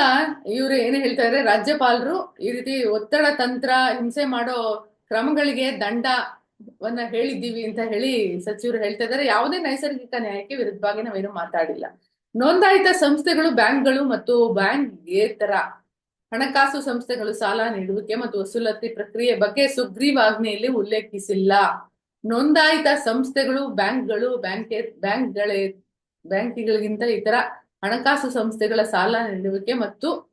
ಇವ್ರು ಏನು ಹೇಳ್ತಾ ಇದ್ರೆ ರಾಜ್ಯಪಾಲರು ಈ ರೀತಿ ಒತ್ತಡ ತಂತ್ರ ಹಿಂಸೆ ಮಾಡೋ ಕ್ರಮಗಳಿಗೆ ದಂಡವನ್ನ ಹೇಳಿದ್ದೀವಿ ಅಂತ ಹೇಳಿ ಸಚಿವರು ಹೇಳ್ತಾ ಇದ್ದಾರೆ ಯಾವುದೇ ನೈಸರ್ಗಿಕ ನ್ಯಾಯಕ್ಕೆ ವಿರುದ್ಧವಾಗಿ ನಾವೇನು ಮಾತಾಡಿಲ್ಲ. ನೋಂದಾಯಿತ ಸಂಸ್ಥೆಗಳು ಬ್ಯಾಂಕ್ಗಳು ಮತ್ತು ಬ್ಯಾಂಕ್ಗೇತರ ಹಣಕಾಸು ಸಂಸ್ಥೆಗಳು ಸಾಲ ನೀಡುವಿಕೆ ಮತ್ತು ವಸೂಲಾತಿ ಪ್ರಕ್ರಿಯೆ ಬಗ್ಗೆ ಸುಗ್ರೀವಾಜ್ಞೆಯಲ್ಲಿ ಉಲ್ಲೇಖಿಸಿಲ್ಲ. ನೋಂದಾಯಿತ ಸಂಸ್ಥೆಗಳು ಬ್ಯಾಂಕ್ಗಳು ಬ್ಯಾಂಕ್ ಬ್ಯಾಂಕ್ಗಳೇ ಬ್ಯಾಂಕಿಗಳಿಗಿಂತ ಇತರ ಹಣಕಾಸು ಸಂಸ್ಥೆಗಳ ಸಾಲ ನೀಡುವಿಕೆ ಮತ್ತು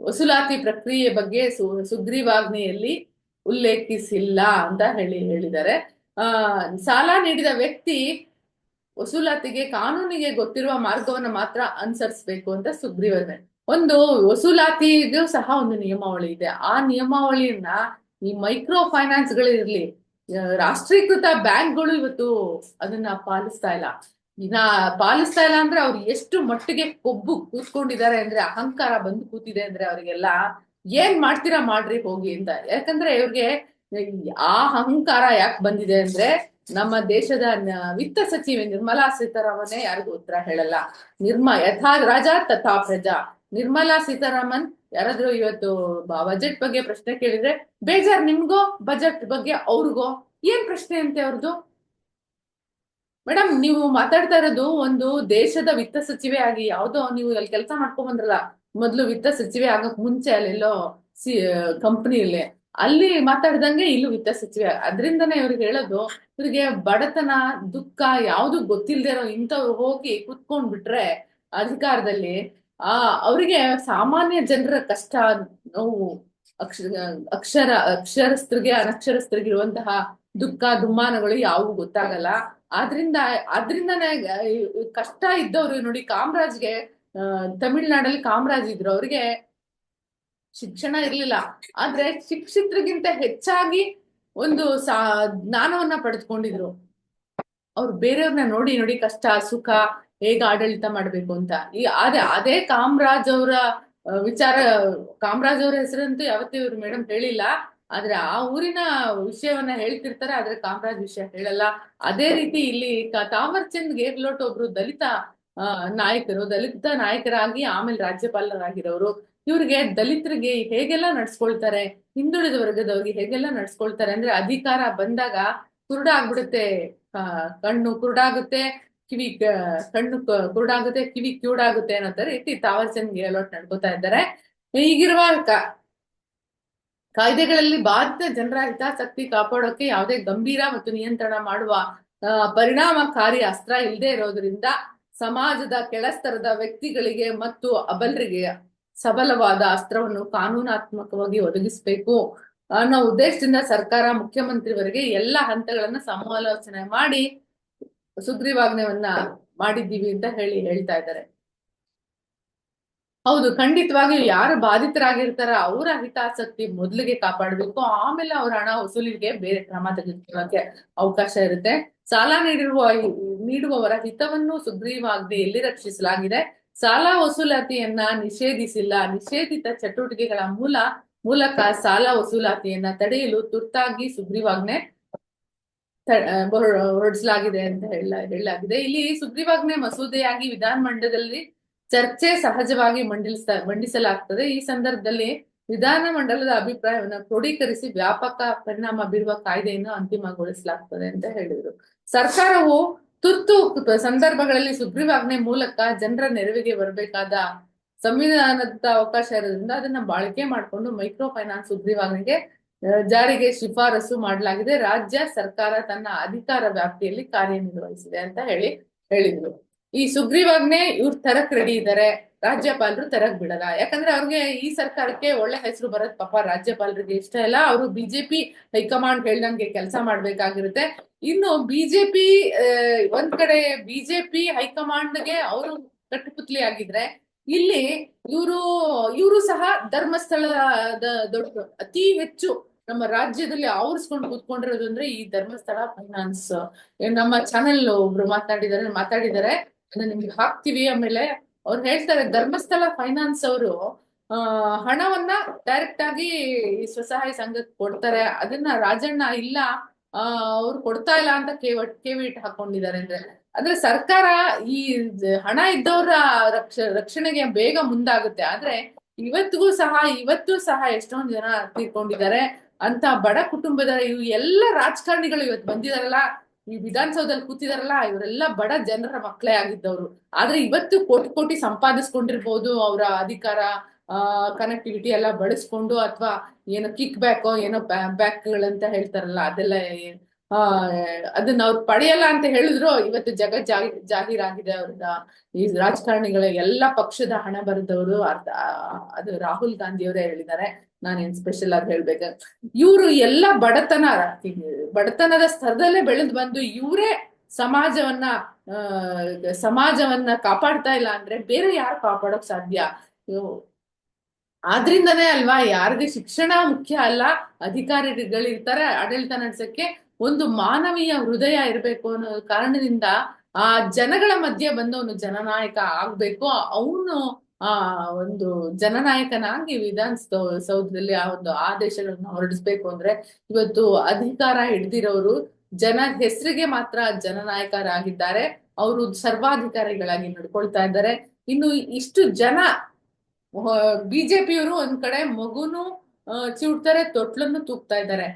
ವಸೂಲಾತಿ ಪ್ರಕ್ರಿಯೆ ಬಗ್ಗೆ ಸು, ಸುಗ್ರೀವಾಜ್ಞೆಯಲ್ಲಿ ಉಲ್ಲೇಖಿಸಿಲ್ಲ ಅಂತ ಹೇಳಿ, ಹೇಳಿದ್ದಾರೆ. ಆ, ಸಾಲ ನೀಡಿದ ವ್ಯಕ್ತಿ ವಸೂಲಾತಿಗೆ, ಕಾನೂನಿಗೆ ಗೊತ್ತಿರುವ ಮಾರ್ಗವನ್ನ ಮಾತ್ರ ಅನುಸರಿಸಬೇಕು ಅಂತ ಸುಗ್ರೀವಾಜ್ಞೆ. ಒಂದು ವಸೂಲಾತಿಗೂ ಸಹ ಒಂದು ನಿಯಮಾವಳಿ ಇದೆ. ಆ ನಿಯಮಾವಳಿಯನ್ನ ಈ ಮೈಕ್ರೋ ಫೈನಾನ್ಸ್ ಗಳಿರ್ಲಿ ರಾಷ್ಟ್ರೀಕೃತ ಬ್ಯಾಂಕ್ಗಳು ಇವತ್ತು ಅದನ್ನ ಪಾಲಿಸ್ತಾ ಇಲ್ಲ. ಇನ್ನ ಪಾಲಿಸ್ತಾ ಇಲ್ಲ ಅಂದ್ರೆ ಅವ್ರು ಎಷ್ಟು ಮಟ್ಟಿಗೆ ಕೊಬ್ಬು ಕೂತ್ಕೊಂಡಿದ್ದಾರೆ ಅಂದ್ರೆ ಅಹಂಕಾರ ಬಂದು ಕೂತಿದೆ ಅಂದ್ರೆ ಅವರಿಗೆಲ್ಲ ಏನ್ ಮಾಡ್ತೀರಾ ಮಾಡ್ರಿ ಹೋಗಿ ಅಂತ. ಯಾಕಂದ್ರೆ ಇವ್ರಿಗೆ ಆ ಅಹಂಕಾರ ಯಾಕೆ ಬಂದಿದೆ ಅಂದ್ರೆ ನಮ್ಮ ದೇಶದ ವಿತ್ತ ಸಚಿವೆ ನಿರ್ಮಲಾ ಸೀತಾರಾಮನ್ ಯಾರಿಗೂ ಉತ್ತರ ಹೇಳಲ್ಲ. ನಿರ್ಮ ಯಥಾ ರಾಜ ತಥಾ ಪ್ರಜಾ. ನಿರ್ಮಲಾ ಸೀತಾರಾಮನ್ ಯಾರಾದ್ರೂ ಇವತ್ತು ಬಜೆಟ್ ಬಗ್ಗೆ ಪ್ರಶ್ನೆ ಕೇಳಿದ್ರೆ, ಬೇಜಾರ್ ನಿಮ್ಗೋ ಬಜೆಟ್ ಬಗ್ಗೆ ಅವ್ರಿಗೋ? ಏನ್ ಪ್ರಶ್ನೆ ಅಂತೆ ಅವ್ರದ್ದು ಮೇಡಮ್, ನೀವು ಮಾತಾಡ್ತಾ ಇರೋದು ಒಂದು ದೇಶದ ವಿತ್ತ ಸಚಿವೆ ಆಗಿ ಯಾವ್ದೋ ನೀವು ಅಲ್ಲಿ ಕೆಲಸ ಮಾಡ್ಕೊಂಡ್ ಬಂದ್ರಲ್ಲ, ಮೊದ್ಲು ವಿತ್ತ ಸಚಿವೆ ಆಗಕ್ ಮುಂಚೆ ಅಲ್ಲೆಲ್ಲೋ ಸಿ ಕಂಪ್ನಿಯಲ್ಲಿ, ಅಲ್ಲಿ ಮಾತಾಡ್ದಂಗೆ ಇಲ್ಲೂ ವಿತ್ತ ಸಚಿವೆ. ಅದ್ರಿಂದನೇ ಇವ್ರಿಗೆ ಹೇಳೋದು, ಇವ್ರಿಗೆ ಬಡತನ, ದುಃಖ ಯಾವ್ದು ಇರೋ ಇಂಥವ್ರು ಹೋಗಿ ಕುತ್ಕೊಂಡ್ ಬಿಟ್ರೆ ಅಧಿಕಾರದಲ್ಲಿ, ಆ, ಅವರಿಗೆ ಸಾಮಾನ್ಯ ಜನರ ಕಷ್ಟ, ನೋವು, ಅಕ್ಷ, ಅಕ್ಷರ, ಅಕ್ಷರಸ್ಥರಿಗೆ ಅನಕ್ಷರಸ್ಥರಿಗೆ ಇರುವಂತಹ ದುಃಖ, ದುಮ್ಮಾನಗಳು ಯಾವು ಗೊತ್ತಾಗಲ್ಲ. ಆದ್ರಿಂದ ಅದ್ರಿಂದನೇ ಕಷ್ಟ ಇದ್ದವ್ರು ನೋಡಿ ಕಾಮರಾಜ್ಗೆ ತಮಿಳ್ನಾಡಲ್ಲಿ ಕಾಮರಾಜ್ ಇದ್ರು, ಅವ್ರಿಗೆ ಶಿಕ್ಷಣ ಇರ್ಲಿಲ್ಲ. ಆದ್ರೆ ಶಿಕ್ಷಿತರಿಗಿಂತ ಹೆಚ್ಚಾಗಿ ಒಂದು ಸಾ, ಜ್ಞಾನವನ್ನ ಪಡೆದುಕೊಂಡಿದ್ರು. ಅವ್ರು ಬೇರೆಯವ್ರನ್ನ ನೋಡಿ ನೋಡಿ ಕಷ್ಟ, ಸುಖ ಹೇಗೆ ಆಡಳಿತ ಮಾಡ್ಬೇಕು ಅಂತ. ಈ ಅದೇ ಅದೇ ಕಾಮರಾಜ್ ಅವರ ವಿಚಾರ, ಕಾಮರಾಜ್ ಅವರ ಹೆಸರಂತೂ ಯಾವತ್ತೂ ಇವ್ರು ಮೇಡಮ್ ಹೇಳಿಲ್ಲ. ಆದ್ರೆ ಆ ಊರಿನ ವಿಷಯವನ್ನ ಹೇಳ್ತಿರ್ತಾರೆ, ಆದ್ರೆ ಕಾಮರಾಜ್ ವಿಷಯ ಹೇಳಲ್ಲ. ಅದೇ ರೀತಿ ಇಲ್ಲಿ ತಾಮರ್ಚಂದ್ ಗೇರ್ಲೋಟ್ ಒಬ್ರು ದಲಿತ ನಾಯಕರು, ದಲಿತ ನಾಯಕರಾಗಿ ಆಮೇಲೆ ರಾಜ್ಯಪಾಲರಾಗಿರೋರು. ಇವ್ರಿಗೆ ದಲಿತರಿಗೆ ಹೇಗೆಲ್ಲ ನಡ್ಸ್ಕೊಳ್ತಾರೆ, ಹಿಂದುಳಿದ ವರ್ಗದವ್ರಿಗೆ ಹೇಗೆಲ್ಲ ನಡ್ಸ್ಕೊಳ್ತಾರೆ ಅಂದ್ರೆ ಅಧಿಕಾರ ಬಂದಾಗ ಕುರುಡ ಆಗ್ಬಿಡುತ್ತೆ ಕಣ್ಣು ಕುರುಡಾಗುತ್ತೆ, ಕಿವಿ ಕಣ್ಣು ಕುರುಡಾಗುತ್ತೆ, ಕಿವಿ ಕ್ಯೂಡಾಗುತ್ತೆ ಅನ್ನೋ ತರ ರೀತಿ ತಾವರ್ ಚಂದ್ ಗೆಹ್ಲೋಟ್ ನಡ್ಕೋತಾ ಇದ್ದಾರೆ. ಈಗಿರುವಾಗ ಕಾಯ್ದೆಗಳಲ್ಲಿ ಭಾರತ ಜನರ ಹಿತಾಸಕ್ತಿ ಕಾಪಾಡೋಕೆ ಯಾವುದೇ ಗಂಭೀರ ಮತ್ತು ನಿಯಂತ್ರಣ ಮಾಡುವ ಪರಿಣಾಮಕಾರಿ ಅಸ್ತ್ರ ಇಲ್ಲದೆ ಇರೋದ್ರಿಂದ ಸಮಾಜದ ಕೆಳಸ್ತರದ ವ್ಯಕ್ತಿಗಳಿಗೆ ಮತ್ತು ಅಬಲರಿಗೆ ಸಬಲವಾದ ಅಸ್ತ್ರವನ್ನು ಕಾನೂನಾತ್ಮಕವಾಗಿ ಒದಗಿಸಬೇಕು ಅನ್ನೋ ಉದ್ದೇಶದಿಂದ ಸರ್ಕಾರ ಮುಖ್ಯಮಂತ್ರಿವರೆಗೆ ಎಲ್ಲ ಹಂತಗಳನ್ನ ಸಮಾಲೋಚನೆ ಮಾಡಿ ಸುಗ್ರೀವಾಜ್ಞೆಯನ್ನ ಮಾಡಿದ್ದೀವಿ ಅಂತ ಹೇಳಿ ಹೇಳ್ತಾ ಇದ್ದಾರೆ. ಹೌದು, ಖಂಡಿತವಾಗಿಯೂ ಯಾರು ಬಾಧಿತರಾಗಿರ್ತಾರ ಅವರ ಹಿತಾಸಕ್ತಿ ಮೊದಲಿಗೆ ಕಾಪಾಡಬೇಕು. ಆಮೇಲೆ ಅವ್ರ ಹಣ ವಸೂಲಿಗೆ ಬೇರೆ ಕ್ರಮ ತೆಗೆದುಕೊಳ್ಳೋಕೆ ಅವಕಾಶ ಇರುತ್ತೆ. ಸಾಲ ನೀಡಿರುವ ನೀಡುವವರ ಹಿತವನ್ನು ಸುಗ್ರೀವಾಜ್ಞೆಯಲ್ಲಿ ರಕ್ಷಿಸಲಾಗಿದೆ? ಸಾಲ ವಸೂಲಾತಿಯನ್ನ ನಿಷೇಧಿಸಿಲ್ಲ. ನಿಷೇಧಿತ ಚಟುವಟಿಕೆಗಳ ಮೂಲ, ಮೂಲಕ ಸಾಲ ವಸೂಲಾತಿಯನ್ನ ತಡೆಯಲು ತುರ್ತಾಗಿ ಸುಗ್ರೀವಾಜ್ಞೆ ಹೊರಡಿಸಲಾಗಿದೆ ಅಂತ ಹೇಳ, ಹೇಳಲಾಗಿದೆ. ಇಲ್ಲಿ ಸುಗ್ರೀವಾಜ್ಞೆ ಮಸೂದೆಯಾಗಿ ವಿಧಾನಮಂಡಲದಲ್ಲಿ ಚರ್ಚೆ ಸಹಜವಾಗಿ ಮಂಡಿಸ ಮಂಡಿಸಲಾಗ್ತದೆ. ಈ ಸಂದರ್ಭದಲ್ಲಿ ವಿಧಾನಮಂಡಲದ ಅಭಿಪ್ರಾಯವನ್ನು ಕ್ರೋಢೀಕರಿಸಿ ವ್ಯಾಪಕ ಪರಿಣಾಮ ಬೀರುವ ಕಾಯ್ದೆಯನ್ನು ಅಂತಿಮಗೊಳಿಸಲಾಗ್ತದೆ ಅಂತ ಹೇಳಿದರು. ಸರ್ಕಾರವು ತುರ್ತು ಸಂದರ್ಭಗಳಲ್ಲಿ ಸುಗ್ರೀವಾಜ್ಞೆ ಮೂಲಕ ಜನರ ನೆರವಿಗೆ ಬರಬೇಕಾದ ಸಂವಿಧಾನದ ಅವಕಾಶ ಇರೋದ್ರಿಂದ ಅದನ್ನ ಬಳಕೆ ಮಾಡಿಕೊಂಡು ಮೈಕ್ರೋ ಫೈನಾನ್ಸ್ ಸುಗ್ರೀವಾಜ್ಞೆಗೆ ಜಾರಿಗೆ ಶಿಫಾರಸು ಮಾಡಲಾಗಿದೆ. ರಾಜ್ಯ ಸರ್ಕಾರ ತನ್ನ ಅಧಿಕಾರ ವ್ಯಾಪ್ತಿಯಲ್ಲಿ ಕಾರ್ಯನಿರ್ವಹಿಸಿದೆ ಅಂತ ಹೇಳಿ ಹೇಳಿದ್ರು. ಈ ಸುಗ್ರೀವಾಜ್ಞೆ ಇವ್ರು ತರಕ್ ರೆಡಿ ಇದ್ದಾರೆ ರಾಜ್ಯಪಾಲರು ತರಕ್ ಬಿಡಲ್ಲ. ಯಾಕಂದ್ರೆ ಅವ್ರಿಗೆ ಈ ಸರ್ಕಾರಕ್ಕೆ ಒಳ್ಳೆ ಹೆಸರು ಬರೋದ್ ಪಾಪ ರಾಜ್ಯಪಾಲರಿಗೆ ಇಷ್ಟ ಇಲ್ಲ. ಅವರು ಬಿಜೆಪಿ ಹೈಕಮಾಂಡ್ ಹೇಳ್ದಂಗೆ ಕೆಲಸ ಮಾಡ್ಬೇಕಾಗಿರುತ್ತೆ. ಇನ್ನು ಬಿಜೆಪಿ ಒಂದ್ ಕಡೆ ಬಿಜೆಪಿ ಹೈಕಮಾಂಡ್ಗೆ ಅವರು ಕಟ್ಟುಪುತ್ಲಿ ಆಗಿದ್ರೆ, ಇಲ್ಲಿ ಇವರು ಇವರು ಸಹ ಧರ್ಮಸ್ಥಳದ ದೊಡ್ಡ, ಅತಿ ಹೆಚ್ಚು ನಮ್ಮ ರಾಜ್ಯದಲ್ಲಿ ಆವರಿಸ್ಕೊಂಡು ಕೂತ್ಕೊಂಡಿರೋದು ಅಂದ್ರೆ ಈ ಧರ್ಮಸ್ಥಳ ಫೈನಾನ್ಸ್. ನಮ್ಮ ಚಾನೆಲ್ ಒಬ್ರು ಮಾತಾಡಿದಾರೆ. ಮಾತಾಡಿದ್ದಾರೆ ಅದನ್ನ ನಿಮ್ಗೆ ಹಾಕ್ತಿವಿ ಆಮೇಲೆ ಅವ್ರು ಹೇಳ್ತಾರೆ ಧರ್ಮಸ್ಥಳ ಫೈನಾನ್ಸ್ ಅವರು ಹಣವನ್ನ ಡೈರೆಕ್ಟ್ ಆಗಿ ಈ ಸ್ವಸಹಾಯ ಸಂಘಕ್ಕೆ ಕೊಡ್ತಾರೆ. ಅದನ್ನ ರಾಜಣ್ಣ ಇಲ್ಲ ಅವ್ರು ಕೊಡ್ತಾ ಇಲ್ಲ ಅಂತ ಕೇವಿಟ್ ಹಾಕೊಂಡಿದ್ದಾರೆ ಅಂದ್ರೆ ಅಂದ್ರೆ ಸರ್ಕಾರ ಈ ಹಣ ಇದ್ದವರ ರಕ್ಷ, ರಕ್ಷಣೆಗೆ ಬೇಗ ಮುಂದಾಗುತ್ತೆ. ಆದ್ರೆ ಇವತ್ತಿಗೂ ಸಹ, ಇವತ್ತು ಸಹ ಎಷ್ಟೊಂದು ಜನ ತೀರ್ಕೊಂಡಿದ್ದಾರೆ. ಅಂತ ಬಡ ಕುಟುಂಬದ ಇವು ಎಲ್ಲ ರಾಜಕಾರಣಿಗಳು ಇವತ್ತು ಬಂದಿದಾರಲ್ಲ ಈ ವಿಧಾನಸೌಧದಲ್ಲಿ ಕೂತಿದಾರಲ್ಲ, ಇವರೆಲ್ಲ ಬಡ ಜನರ ಮಕ್ಕಳೇ ಆಗಿದ್ದವ್ರು. ಆದ್ರೆ ಇವತ್ತು ಕೋಟಿ ಕೋಟಿ ಸಂಪಾದಿಸ್ಕೊಂಡಿರ್ಬೋದು ಅವರ ಅಧಿಕಾರ ಕನೆಕ್ಟಿವಿಟಿ ಎಲ್ಲ ಬಳಸ್ಕೊಂಡು ಅಥವಾ ಏನೋ ಕಿಕ್ ಬ್ಯಾಕ್ ಏನೋ ಬ್ಯಾಕ್ಗಳಂತ ಹೇಳ್ತಾರಲ್ಲ, ಅದೆಲ್ಲ ಅದನ್ನ ಅವ್ರು ಪಡೆಯಲ್ಲ ಅಂತ ಹೇಳಿದ್ರು, ಇವತ್ತು ಜಗ ಜಾಹಿ, ಜಾಹೀರಾಗಿದೆ ಅವ್ರದ ಈ ರಾಜಕಾರಣಿಗಳ ಎಲ್ಲ ಪಕ್ಷದ ಹಣ ಬರೆದವರು, ಅರ್ಧ ಅದು ರಾಹುಲ್ ಗಾಂಧಿ ಅವರೇ ಹೇಳಿದ್ದಾರೆ. ನಾನೇನ್ ಸ್ಪೆಷಲ್ ಆಗಿ ಹೇಳ್ಬೇಕ? ಇವರು ಎಲ್ಲ ಬಡತನ, ಬಡತನದ ಸ್ಥಳದಲ್ಲೇ ಬೆಳೆದು ಬಂದು ಇವರೇ ಸಮಾಜವನ್ನ ಸಮಾಜವನ್ನ ಕಾಪಾಡ್ತಾ ಇಲ್ಲ ಅಂದ್ರೆ ಬೇರೆ ಯಾರು ಕಾಪಾಡೋಕ್ ಸಾಧ್ಯ? ಆದ್ರಿಂದನೇ ಅಲ್ವಾ, ಯಾರಿಗೆ ಶಿಕ್ಷಣ ಮುಖ್ಯ ಅಲ್ಲ, ಅಧಿಕಾರಿಗಳಿರ್ತಾರೆ, ಆಡಳಿತ ನಡೆಸಕ್ಕೆ ಒಂದು ಮಾನವೀಯ ಹೃದಯ ಇರಬೇಕು ಅನ್ನೋ ಕಾರಣದಿಂದ ಆ ಜನಗಳ ಮಧ್ಯೆ ಬಂದವನು ಜನನಾಯಕ ಆಗ್ಬೇಕು. ಅವನು ಆ ಒಂದು ಜನನಾಯಕನಾಗಿ ವಿಧಾನಸೌಧದಲ್ಲಿ ಆ ಒಂದು ಆದೇಶಗಳನ್ನ ಹೊರಡಿಸ್ಬೇಕು ಅಂದ್ರೆ ಇವತ್ತು ಅಧಿಕಾರ ಹಿಡ್ದಿರೋರು ಜನ ಹೆಸರಿಗೆ ಮಾತ್ರ ಜನನಾಯಕರಾಗಿದ್ದಾರೆ. ಅವರು ಸರ್ವಾಧಿಕಾರಿಗಳಾಗಿ ನಡ್ಕೊಳ್ತಾ ಇದ್ದಾರೆ. ಇನ್ನು ಇಷ್ಟು ಜನ ಬಿಜೆಪಿಯವರು ಒಂದ್ ಕಡೆ ಮಗುನು ಆ, ಚಿವುಟ್ತಾರೆ ತೊಟ್ಲನ್ನು ತೂಗ್ತಾ ಇದ್ದಾರೆ.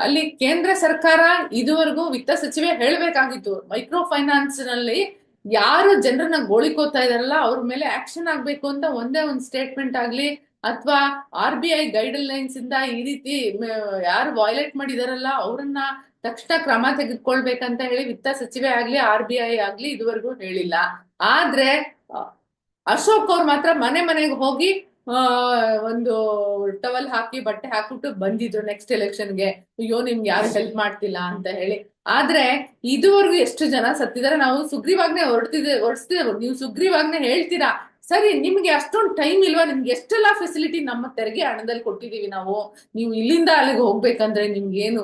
ಅಲ್ಲಿ ಕೇಂದ್ರ ಸರ್ಕಾರ ಇದುವರೆಗೂ ವಿತ್ತ ಸಚಿವೆ ಹೇಳ್ಬೇಕಾಗಿತ್ತು. ಮೈಕ್ರೋ ಫೈನಾನ್ಸ್ನಲ್ಲಿ ಯಾರು ಜನರನ್ನ ಗೋಳಿಕೋತಾ ಇದಾರಲ್ಲ ಅವ್ರ ಮೇಲೆ ಆಕ್ಷನ್ ಆಗ್ಬೇಕು ಅಂತ ಒಂದೇ ಒಂದ್ ಸ್ಟೇಟ್ಮೆಂಟ್ ಆಗ್ಲಿ, ಅಥವಾ R B I guidelines ಇಂದ ಈ ರೀತಿ ಯಾರು ವಾಯ್ಲೇಟ್ ಮಾಡಿದಾರಲ್ಲ, ಅವ್ರನ್ನ ತಕ್ಷಣ ಕ್ರಮ ತೆಗೆದುಕೊಳ್ಬೇಕಂತ ಹೇಳಿ ವಿತ್ತ ಸಚಿವೆ ಆಗ್ಲಿ ಆರ್ ಬಿ ಐ ಆಗ್ಲಿ ಇದುವರೆಗೂ ಹೇಳಿಲ್ಲ. ಆದ್ರೆ, ಅಶೋಕ್ ಅವ್ರು ಮಾತ್ರ ಮನೆ ಮನೆಗೆ ಹೋಗಿ ಒಂದು ಟವಲ್ ಹಾಕಿ ಬಟ್ಟೆ ಹಾಕ್ಬಿಟ್ಟು ಬಂದಿದ್ರು ನೆಕ್ಸ್ಟ್ ಎಲೆಕ್ಷನ್ಗೆ ಅಯ್ಯೋ, ನಿಮ್ಗೆ ಯಾರು ಹೆಲ್ಪ್ ಮಾಡ್ತಿಲ್ಲ ಅಂತ ಹೇಳಿ. ಆದ್ರೆ ಇದುವರೆಗೂ ಎಷ್ಟು ಜನ ಸತ್ತಿದ್ದಾರೆ ನಾವು ಸುಗ್ರೀವಾಗ್ನೆ ಹೊರಡ್ತಿದ್ದೆ ಹೊರಡ್ತಿದ್ದೇವೆ ನೀವು ಸುಗ್ರೀವಾಗ್ನೆ ಹೇಳ್ತೀರಾ? ಸರಿ, ನಿಮ್ಗೆ ಅಷ್ಟೊಂದು ಟೈಮ್ ಇಲ್ವಾ? ನಿಮ್ಗೆ ಎಷ್ಟೆಲ್ಲ ಫೆಸಿಲಿಟಿ ನಮ್ಮ ತೆರಿಗೆ ಹಣದಲ್ಲಿ ಕೊಟ್ಟಿದೀವಿ ನಾವು? ನೀವು ಇಲ್ಲಿಂದ ಅಲ್ಲಿಗೆ ಹೋಗ್ಬೇಕಂದ್ರೆ ನಿಮ್ಗೆ ಏನು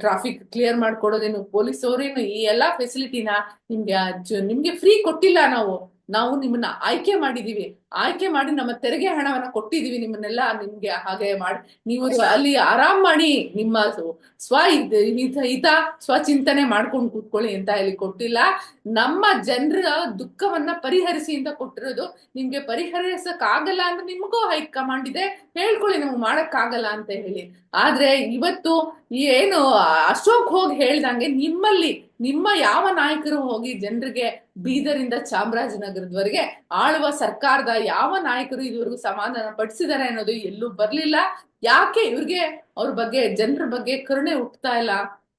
ಟ್ರಾಫಿಕ್ ಕ್ಲಿಯರ್ ಮಾಡ್ಕೊಡೋದೇನು? ಪೊಲೀಸ್ ಅವರೇನು ಈ ಎಲ್ಲಾ ಫೆಸಿಲಿಟಿನ ನಿಮ್ಗೆ ನಿಮ್ಗೆ ಫ್ರೀ ಕೊಟ್ಟಿಲ್ಲ ನಾವು. ನಾವು ನಿಮ್ಮನ್ನ ಆಯ್ಕೆ ಮಾಡಿದೀವಿ. ಆಯ್ಕೆ ಮಾಡಿ ನಮ್ಮ ತೆರಿಗೆ ಹಣವನ್ನ ಕೊಟ್ಟಿದೀವಿ ನಿಮ್ಮನ್ನೆಲ್ಲ ನಿಮ್ಗೆ ಹಾಗೆ ಮಾಡಿ, ನೀವು ಅಲ್ಲಿ ಆರಾಮ್ ಮಾಡಿ ನಿಮ್ಮ ಸ್ವ- ಹಿತ ಸ್ವಚಿಂತನೆ ಮಾಡ್ಕೊಂಡು ಕೂತ್ಕೊಳ್ಳಿ ಅಂತ ಹೇಳಿ ಕೊಟ್ಟಿಲ್ಲ. ನಮ್ಮ ಜನರ ದುಃಖವನ್ನ ಪರಿಹರಿಸಿ ಅಂತ ಕೊಟ್ಟಿರೋದು ನಿಮ್ಗೆ ಪರಿಹರಿಸಕ್ ಆಗಲ್ಲ ಅಂದ್ರೆ ನಿಮಗೂ ಹೈಕಮಾಂಡ್ ಇದೆ. ಹೇಳ್ಕೊಳ್ಳಿ ನಮ್ಗೆ ಮಾಡಕ್ ಆಗಲ್ಲ ಅಂತ ಹೇಳಿ. ಆದ್ರೆ ಇವತ್ತು ಏನು ಅಶೋಕ್ ಹೋಗಿ ಹೇಳ್ದಂಗೆ ನಿಮ್ಮಲ್ಲಿ, ನಿಮ್ಮ ಯಾವ ನಾಯಕರು ಹೋಗಿ ಜನರಿಗೆ ಬೀದರಿಂದ ಚಾಮರಾಜನಗರದವರೆಗೆ ಆಳುವ ಸರ್ಕಾರದ ಯಾವ ನಾಯಕರು ಇದುವರೆಗೂ ಸಮಾಧಾನ ಪಡಿಸಿದ್ದಾರೆ ಅನ್ನೋದು ಎಲ್ಲೂ ಬರ್ಲಿಲ್ಲ. ಯಾಕೆ ಇವ್ರಿಗೆ ಅವ್ರ ಬಗ್ಗೆ, ಜನರ ಬಗ್ಗೆ ಕರುಣೆ ಹುಟ್ಟತಾ ಇಲ್ಲ?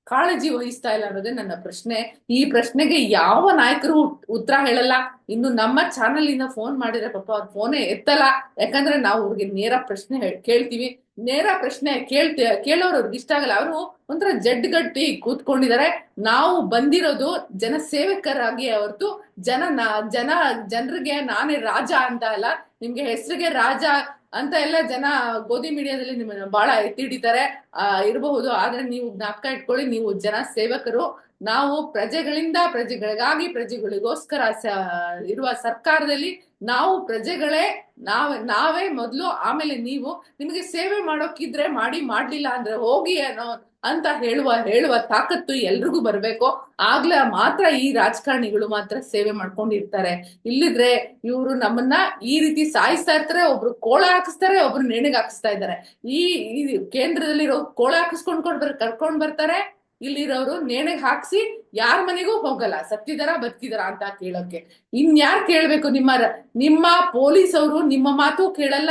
ಕಾಳಜಿ ವಹಿಸ್ತಾ ಇಲ್ಲ ಅನ್ನೋದೇ ನನ್ನ ಪ್ರಶ್ನೆ. ಈ ಪ್ರಶ್ನೆಗೆ ಯಾವ ನಾಯಕರು ಉತ್ತರ ಹೇಳಲ್ಲ. ಇನ್ನು ನಮ್ಮ ಚಾನೆಲ್ ಇಂದ ಫೋನ್ ಮಾಡಿದ್ರೆ ಪಾಪ ಅವ್ರ ಫೋನೇ ಎತ್ತಲ್ಲ. ಯಾಕಂದ್ರೆ ನಾವು ಅವ್ರಿಗೆ ನೇರ ಪ್ರಶ್ನೆ ಕೇಳ್ತೀವಿ. ನೇರ ಪ್ರಶ್ನೆ ಕೇಳ್ತಿ, ಕೇಳೋರು ಅವ್ರಿಗೆ ಇಷ್ಟ ಆಗಲ್ಲ. ಅವರು ಒಂಥರ ಜಡ್ಗಟ್ಟಿ ಕೂತ್ಕೊಂಡಿದ್ದಾರೆ. ನಾವು ಬಂದಿರೋದು ಜನ ಸೇವಕರಾಗಿ ಹೊರತು ಜನ ನಾ- ಜನ, ಜನರಿಗೆ ನಾನೇ ರಾಜ ಅಂತ ಅಲ್ಲ. ನಿಮ್ಗೆ ಹೆಸರಿಗೆ ರಾಜ ಅಂತ ಎಲ್ಲ ಜನ ಗೋಧಿ ಮೀಡಿಯಾದಲ್ಲಿ ನಿಮ್ಮನ್ನ ಬಹಳ ಎತ್ತಿ ಹಿಡಿತಾರೆ ಆ, ಇರಬಹುದು. ಆದ್ರೆ ನೀವು ಜ್ಞಾಪಕ ಇಟ್ಕೊಳ್ಳಿ, ನೀವು ಜನ ಸೇವಕರು. ನಾವು ಪ್ರಜೆಗಳಿಂದ ಪ್ರಜೆಗಳಿಗಾಗಿ ಪ್ರಜೆಗಳಿಗೋಸ್ಕರ ಇರುವ ಸರ್ಕಾರದಲ್ಲಿ ನಾವು ಪ್ರಜೆಗಳೇ, ನಾವೇ ನಾವೇ ಮೊದಲು, ಆಮೇಲೆ ನೀವು ನಿಮಗೆ ಸೇವೆ ಮಾಡೋಕಿದ್ರೆ ಮಾಡಿ, ಮಾಡ್ಲಿಲ್ಲ ಅಂದ್ರೆ ಹೋಗಿ ಅನ್ನೋ ಅಂತ ಹೇಳುವ ಹೇಳುವ ತಾಕತ್ತು ಎಲ್ರಿಗೂ ಬರ್ಬೇಕು. ಆಗ್ಲೇ ಮಾತ್ರ ಈ ರಾಜಕಾರಣಿಗಳು ಮಾತ್ರ ಸೇವೆ ಮಾಡ್ಕೊಂಡಿರ್ತಾರೆ. ಇಲ್ಲಿದ್ರೆ ಇವರು ನಮ್ಮನ್ನ ಈ ರೀತಿ ಸಾಯಿಸ್ತಾ ಇರ್ತಾರೆ, ಒಬ್ರು ಕೋಳ ಹಾಕಿಸ್ತಾರೆ, ಒಬ್ರು ನೇಣಿಗೆ ಹಾಕಿಸ್ತಾ ಇದ್ದಾರೆ. ಈ ಕೇಂದ್ರದಲ್ಲಿರೋ ಕೋಳ ಹಾಕಿಸ್ಕೊಂಡ್ ಬರ್, ಕರ್ಕೊಂಡ್ ಬರ್ತಾರೆ, ಇಲ್ಲಿರೋರು ನೇಣಿಗೆ ಹಾಕ್ಸಿ ಯಾರ ಮನೆಗೂ ಹೋಗಲ್ಲ, ಸತ್ತಿದಾರ ಬದುಕಿದಾರ ಅಂತ ಕೇಳೋಕೆ. ಇನ್ಯಾರ್ ಕೇಳ್ಬೇಕು ನಿಮ್ಮ ನಿಮ್ಮ ಪೊಲೀಸ್ ಅವರು ನಿಮ್ಮ ಮಾತು ಕೇಳಲ್ಲ.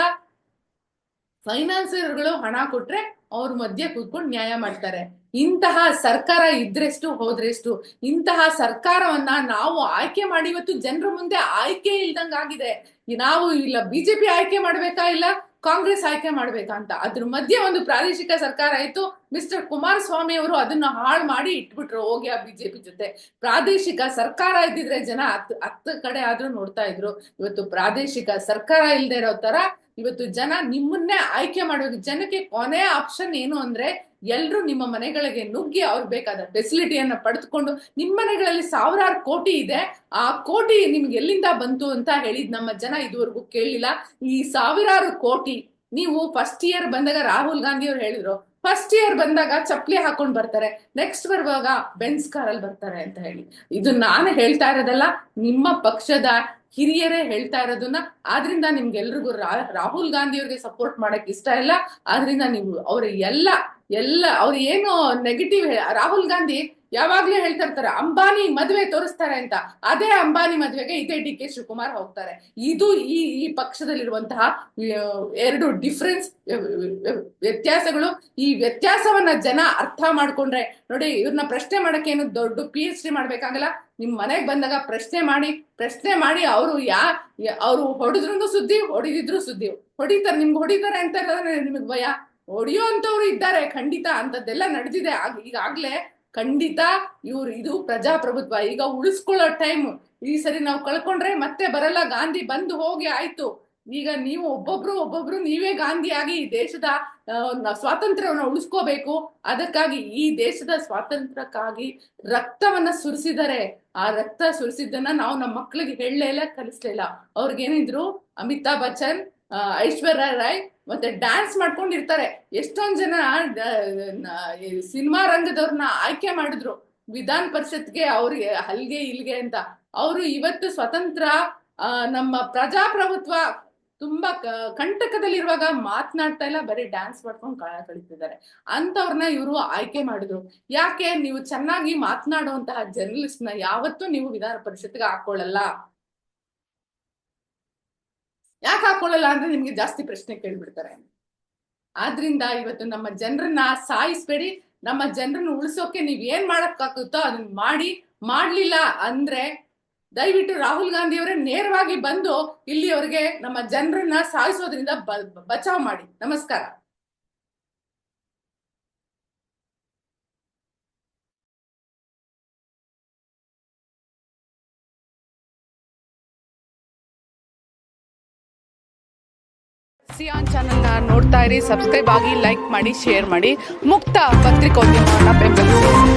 ಫೈನಾನ್ಸರ್ಗಳು ಹಣ ಕೊಟ್ರೆ ಅವ್ರ ಮಧ್ಯೆ ಕೂತ್ಕೊಂಡು ನ್ಯಾಯ ಮಾಡ್ತಾರೆ. ಇಂತಹ ಸರ್ಕಾರ ಇದ್ರೆಷ್ಟು ಹೋದ್ರೆಷ್ಟು, ಇಂತಹ ಸರ್ಕಾರವನ್ನ ನಾವು ಆಯ್ಕೆ ಮಾಡಿ ಇವತ್ತು ಜನರ ಮುಂದೆ ಆಯ್ಕೆ ಇಲ್ದಂಗ ಆಗಿದೆ. ನಾವು ಇಲ್ಲ ಬಿಜೆಪಿ ಆಯ್ಕೆ ಮಾಡ್ಬೇಕಾ ಇಲ್ಲ ಕಾಂಗ್ರೆಸ್ ಆಯ್ಕೆ ಮಾಡ್ಬೇಕಾ ಅಂತ. ಅದ್ರ ಮಧ್ಯೆ ಒಂದು ಪ್ರಾದೇಶಿಕ ಸರ್ಕಾರ ಆಯ್ತು ಮಿಸ್ಟರ್ ಕುಮಾರಸ್ವಾಮಿ ಅವರು ಅದನ್ನ ಹಾಳು ಮಾಡಿ ಇಟ್ಬಿಟ್ರು ಹೋಗಿ ಆ ಬಿಜೆಪಿ ಜೊತೆ. ಪ್ರಾದೇಶಿಕ ಸರ್ಕಾರ ಇದ್ದಿದ್ರೆ ಜನ ಹತ್ತು ಹತ್ತು ಕಡೆ ಆದ್ರೂ ನೋಡ್ತಾ ಇದ್ರು. ಇವತ್ತು ಪ್ರಾದೇಶಿಕ ಸರ್ಕಾರ ಇಲ್ದೇ ಇರೋ ತರ ಇವತ್ತು ಜನ ನಿಮ್ಮನ್ನೇ ಆಯ್ಕೆ ಮಾಡೋದು, ಜನಕ್ಕೆ ಕೊನೆ ಆಪ್ಷನ್ ಏನು ಅಂದ್ರೆ ಎಲ್ರು ನಿಮ್ಮ ಮನೆಗಳಿಗೆ ನುಗ್ಗಿ ಅವ್ರು ಬೇಕಾದ ಫೆಸಿಲಿಟಿಯನ್ನ ಪಡೆದುಕೊಂಡು ನಿಮ್ಮ ಮನೆಗಳಲ್ಲಿ ಸಾವಿರಾರು ಕೋಟಿ ಇದೆ. ಆ ಕೋಟಿ ನಿಮ್ಗೆ ಎಲ್ಲಿಂದ ಬಂತು ಅಂತ ಹೇಳಿದ್ ನಮ್ಮ ಜನ ಇದುವರೆಗೂ ಕೇಳಿಲ್ಲ ಈ ಸಾವಿರಾರು ಕೋಟಿ ನೀವು ಫಸ್ಟ್ ಇಯರ್ ಬಂದಾಗ ರಾಹುಲ್ ಗಾಂಧಿ ಅವ್ರು ಹೇಳಿದ್ರು. ಫಸ್ಟ್ ಇಯರ್ ಬಂದಾಗ ಚಪ್ಪಲಿ ಹಾಕೊಂಡ್ ಬರ್ತಾರೆ. ನೆಕ್ಸ್ಟ್ ಬರುವಾಗ ಬೆನ್ಸ್ ಕಾರಲ್ಲಿ ಬರ್ತಾರೆ ಅಂತ ಹೇಳಿ. ಇದು ನಾನು ಹೇಳ್ತಾ ಇರೋದಲ್ಲ, ನಿಮ್ಮ ಪಕ್ಷದ ಹಿರಿಯರೇ ಹೇಳ್ತಾ ಇರೋದನ್ನ, ಆದ್ರಿಂದ ನಿಮ್ಗೆಲ್ರಿಗೂ ರಾಹುಲ್ ಗಾಂಧಿ ಅವ್ರಿಗೆ ಸಪೋರ್ಟ್ ಮಾಡಕ್ ಇಷ್ಟ ಇಲ್ಲ. ಆದ್ರಿಂದ ನೀವು ಅವ್ರ ಎಲ್ಲ ಎಲ್ಲ, ಅವ್ರ ಏನು ನೆಗೆಟಿವ್ ರಾಹುಲ್ ಗಾಂಧಿ ಯಾವಾಗ್ಲೂ ಹೇಳ್ತಾ ಇರ್ತಾರೆ, ಅಂಬಾನಿ ಮದ್ವೆ ತೋರಿಸ್ತಾರೆ ಅಂತ. ಅದೇ ಅಂಬಾನಿ ಮದ್ವೆಗೆ ಇದೇ ಡಿ ಕೆ ಶಿವಕುಮಾರ್ ಹೋಗ್ತಾರೆ. ಇದು ಈ ಈ ಪಕ್ಷದಲ್ಲಿರುವಂತಹ ಎರಡು ಡಿಫ್ರೆನ್ಸ್ ವ್ಯತ್ಯಾಸಗಳು. ಈ ವ್ಯತ್ಯಾಸವನ್ನ ಜನ ಅರ್ಥ ಮಾಡ್ಕೊಂಡ್ರೆ, ನೋಡಿ ಇವ್ರನ್ನ ಪ್ರಶ್ನೆ ಮಾಡಕ್ಕೆ ಏನು ದೊಡ್ಡ ಪಿ ಎಚ್ ಡಿ ಮಾಡ್ಬೇಕಾಗಲ್ಲ ನಿಮ್ ಮನೆಗೆ ಬಂದಾಗ ಪ್ರಶ್ನೆ ಮಾಡಿ ಪ್ರಶ್ನೆ ಮಾಡಿ ಅವರು ಯಾ ಅವರು ಹೊಡೆದ್ರು ಸುದ್ದಿ, ಹೊಡಿದಿದ್ರು ಸುದ್ದಿ. ಹೊಡಿತಾರೆ, ನಿಮ್ಗೆ ಹೊಡಿತಾರೆ ಅಂತ ನಿಮಗೆ ಭಯ. ಹೊಡಿಯೋ ಅಂತವ್ರು ಇದ್ದಾರೆ, ಖಂಡಿತ ಅಂತದ್ದೆಲ್ಲ ನಡೆದಿದೆ. ಈಗಾಗ್ಲೇ ಖಂಡಿತ ಇವ್ರು ಇದು ಪ್ರಜಾಪ್ರಭುತ್ವ. ಈಗ ಉಳಿಸ್ಕೊಳ್ಳೋ ಟೈಮ್. ಈ ಸರಿ ನಾವು ಕಳ್ಕೊಂಡ್ರೆ ಮತ್ತೆ ಬರಲ್ಲ, ಗಾಂಧಿ ಬಂದು ಹೋಗಿ ಆಯ್ತು. ಈಗ ನೀವು ಒಬ್ಬೊಬ್ರು ಒಬ್ಬೊಬ್ರು ನೀವೇ ಗಾಂಧಿ ಆಗಿ ದೇಶದ ಸ್ವಾತಂತ್ರ್ಯವನ್ನ ಉಳಿಸ್ಕೋಬೇಕು. ಅದಕ್ಕಾಗಿ ಈ ದೇಶದ ಸ್ವಾತಂತ್ರ್ಯಕ್ಕಾಗಿ ರಕ್ತವನ್ನ ಸುರಿಸಿದರೆ ಆ ರಕ್ತ ಸುರಿಸಿದ್ದನ್ನ ನಾವು ನಮ್ಮ ಮಕ್ಕಳಿಗೆ ಹೇಳಲೇ ಇಲ್ಲ ಕಲಿಸ್ಲಿಲ್ಲ ಅವ್ರಿಗೇನಿದ್ರು ಅಮಿತಾಬ್ ಬಚ್ಚನ್ ಐಶ್ವರ್ಯ ರಾಯ್ ಮತ್ತೆ ಡ್ಯಾನ್ಸ್ ಮಾಡ್ಕೊಂಡಿರ್ತಾರೆ. ಎಷ್ಟೊಂದ್ ಜನ ಸಿನಿಮಾ ರಂಗದವ್ರನ್ನ ಆಯ್ಕೆ ಮಾಡಿದ್ರು. ವಿಧಾನ ಪರಿಷತ್ಗೆ ಅವ್ರಿಗೆ ಹಲ್ಗೆ ಇಲ್ಗೆ ಅಂತ. ಅವರು ಇವತ್ತು ಸ್ವತಂತ್ರ ನಮ್ಮ ಪ್ರಜಾಪ್ರಭುತ್ವ ತುಂಬಾ ಕಂಟಕದಲ್ಲಿರುವಾಗ ಮಾತನಾಡ್ತಾ ಇಲ್ಲ, ಬರೀ ಡ್ಯಾನ್ಸ್ ಮಾಡ್ಕೊಂಡು ಕಾಣ ಕಳೀತಿದ್ದಾರೆ. ಅಂತವ್ರನ್ನ ಇವರು ಆಯ್ಕೆ ಮಾಡಿದ್ರು. ಯಾಕೆ? ನೀವು ಚೆನ್ನಾಗಿ ಮಾತನಾಡುವಂತಹ ಜರ್ನಲಿಸ್ಟ್ನ ಯಾವತ್ತೂ ನೀವು ವಿಧಾನ ಪರಿಷತ್ಗೆ ಹಾಕೊಳ್ಳಲ್ಲ. ಯಾಕೆ ಹಾಕೊಳ್ಳಲ್ಲ ಅಂದ್ರೆ ನಿಮ್ಗೆ ಜಾಸ್ತಿ ಪ್ರಶ್ನೆ ಕೇಳ್ಬಿಡ್ತಾರೆ. ಆದ್ರಿಂದ ಇವತ್ತು ನಮ್ಮ ಜನರನ್ನ ಸಾಯಿಸ್ಬೇಡಿ. ನಮ್ಮ ಜನರನ್ನ ಉಳಿಸೋಕೆ ನೀವ್ ಏನ್ ಮಾಡಕ್ಕಾಗುತ್ತೋ ಅದನ್ನ ಮಾಡಿ, ಮಾಡ್ಲಿಲ್ಲ ಅಂದ್ರೆ ದಯವಿಟ್ಟು ರಾಹುಲ್ ಗಾಂಧಿ ಅವರೇ ನೇರವಾಗಿ ಬಂದು ಇಲ್ಲಿವರೆಗೆ ನಮ್ಮ ಜನರನ್ನ ಸಾಯಿಸೋದ್ರಿಂದ ಬಚಾವ್ ಮಾಡಿ. ನಮಸ್ಕಾರ. ಸಿಯಾನ್ ಚಾನೆಲ್ನ ನೋಡ್ತಾ ಇರಿ, ಸಬ್ಸ್ಕ್ರೈಬ್ ಆಗಿ ಲೈಕ್ ಮಾಡಿ, ಶೇರ್ ಮಾಡಿ. ಮುಕ್ತ ಪತ್ರಿಕೋದ್ಯಮವನ್ನು ಬೆಂಬಲಿಸಿ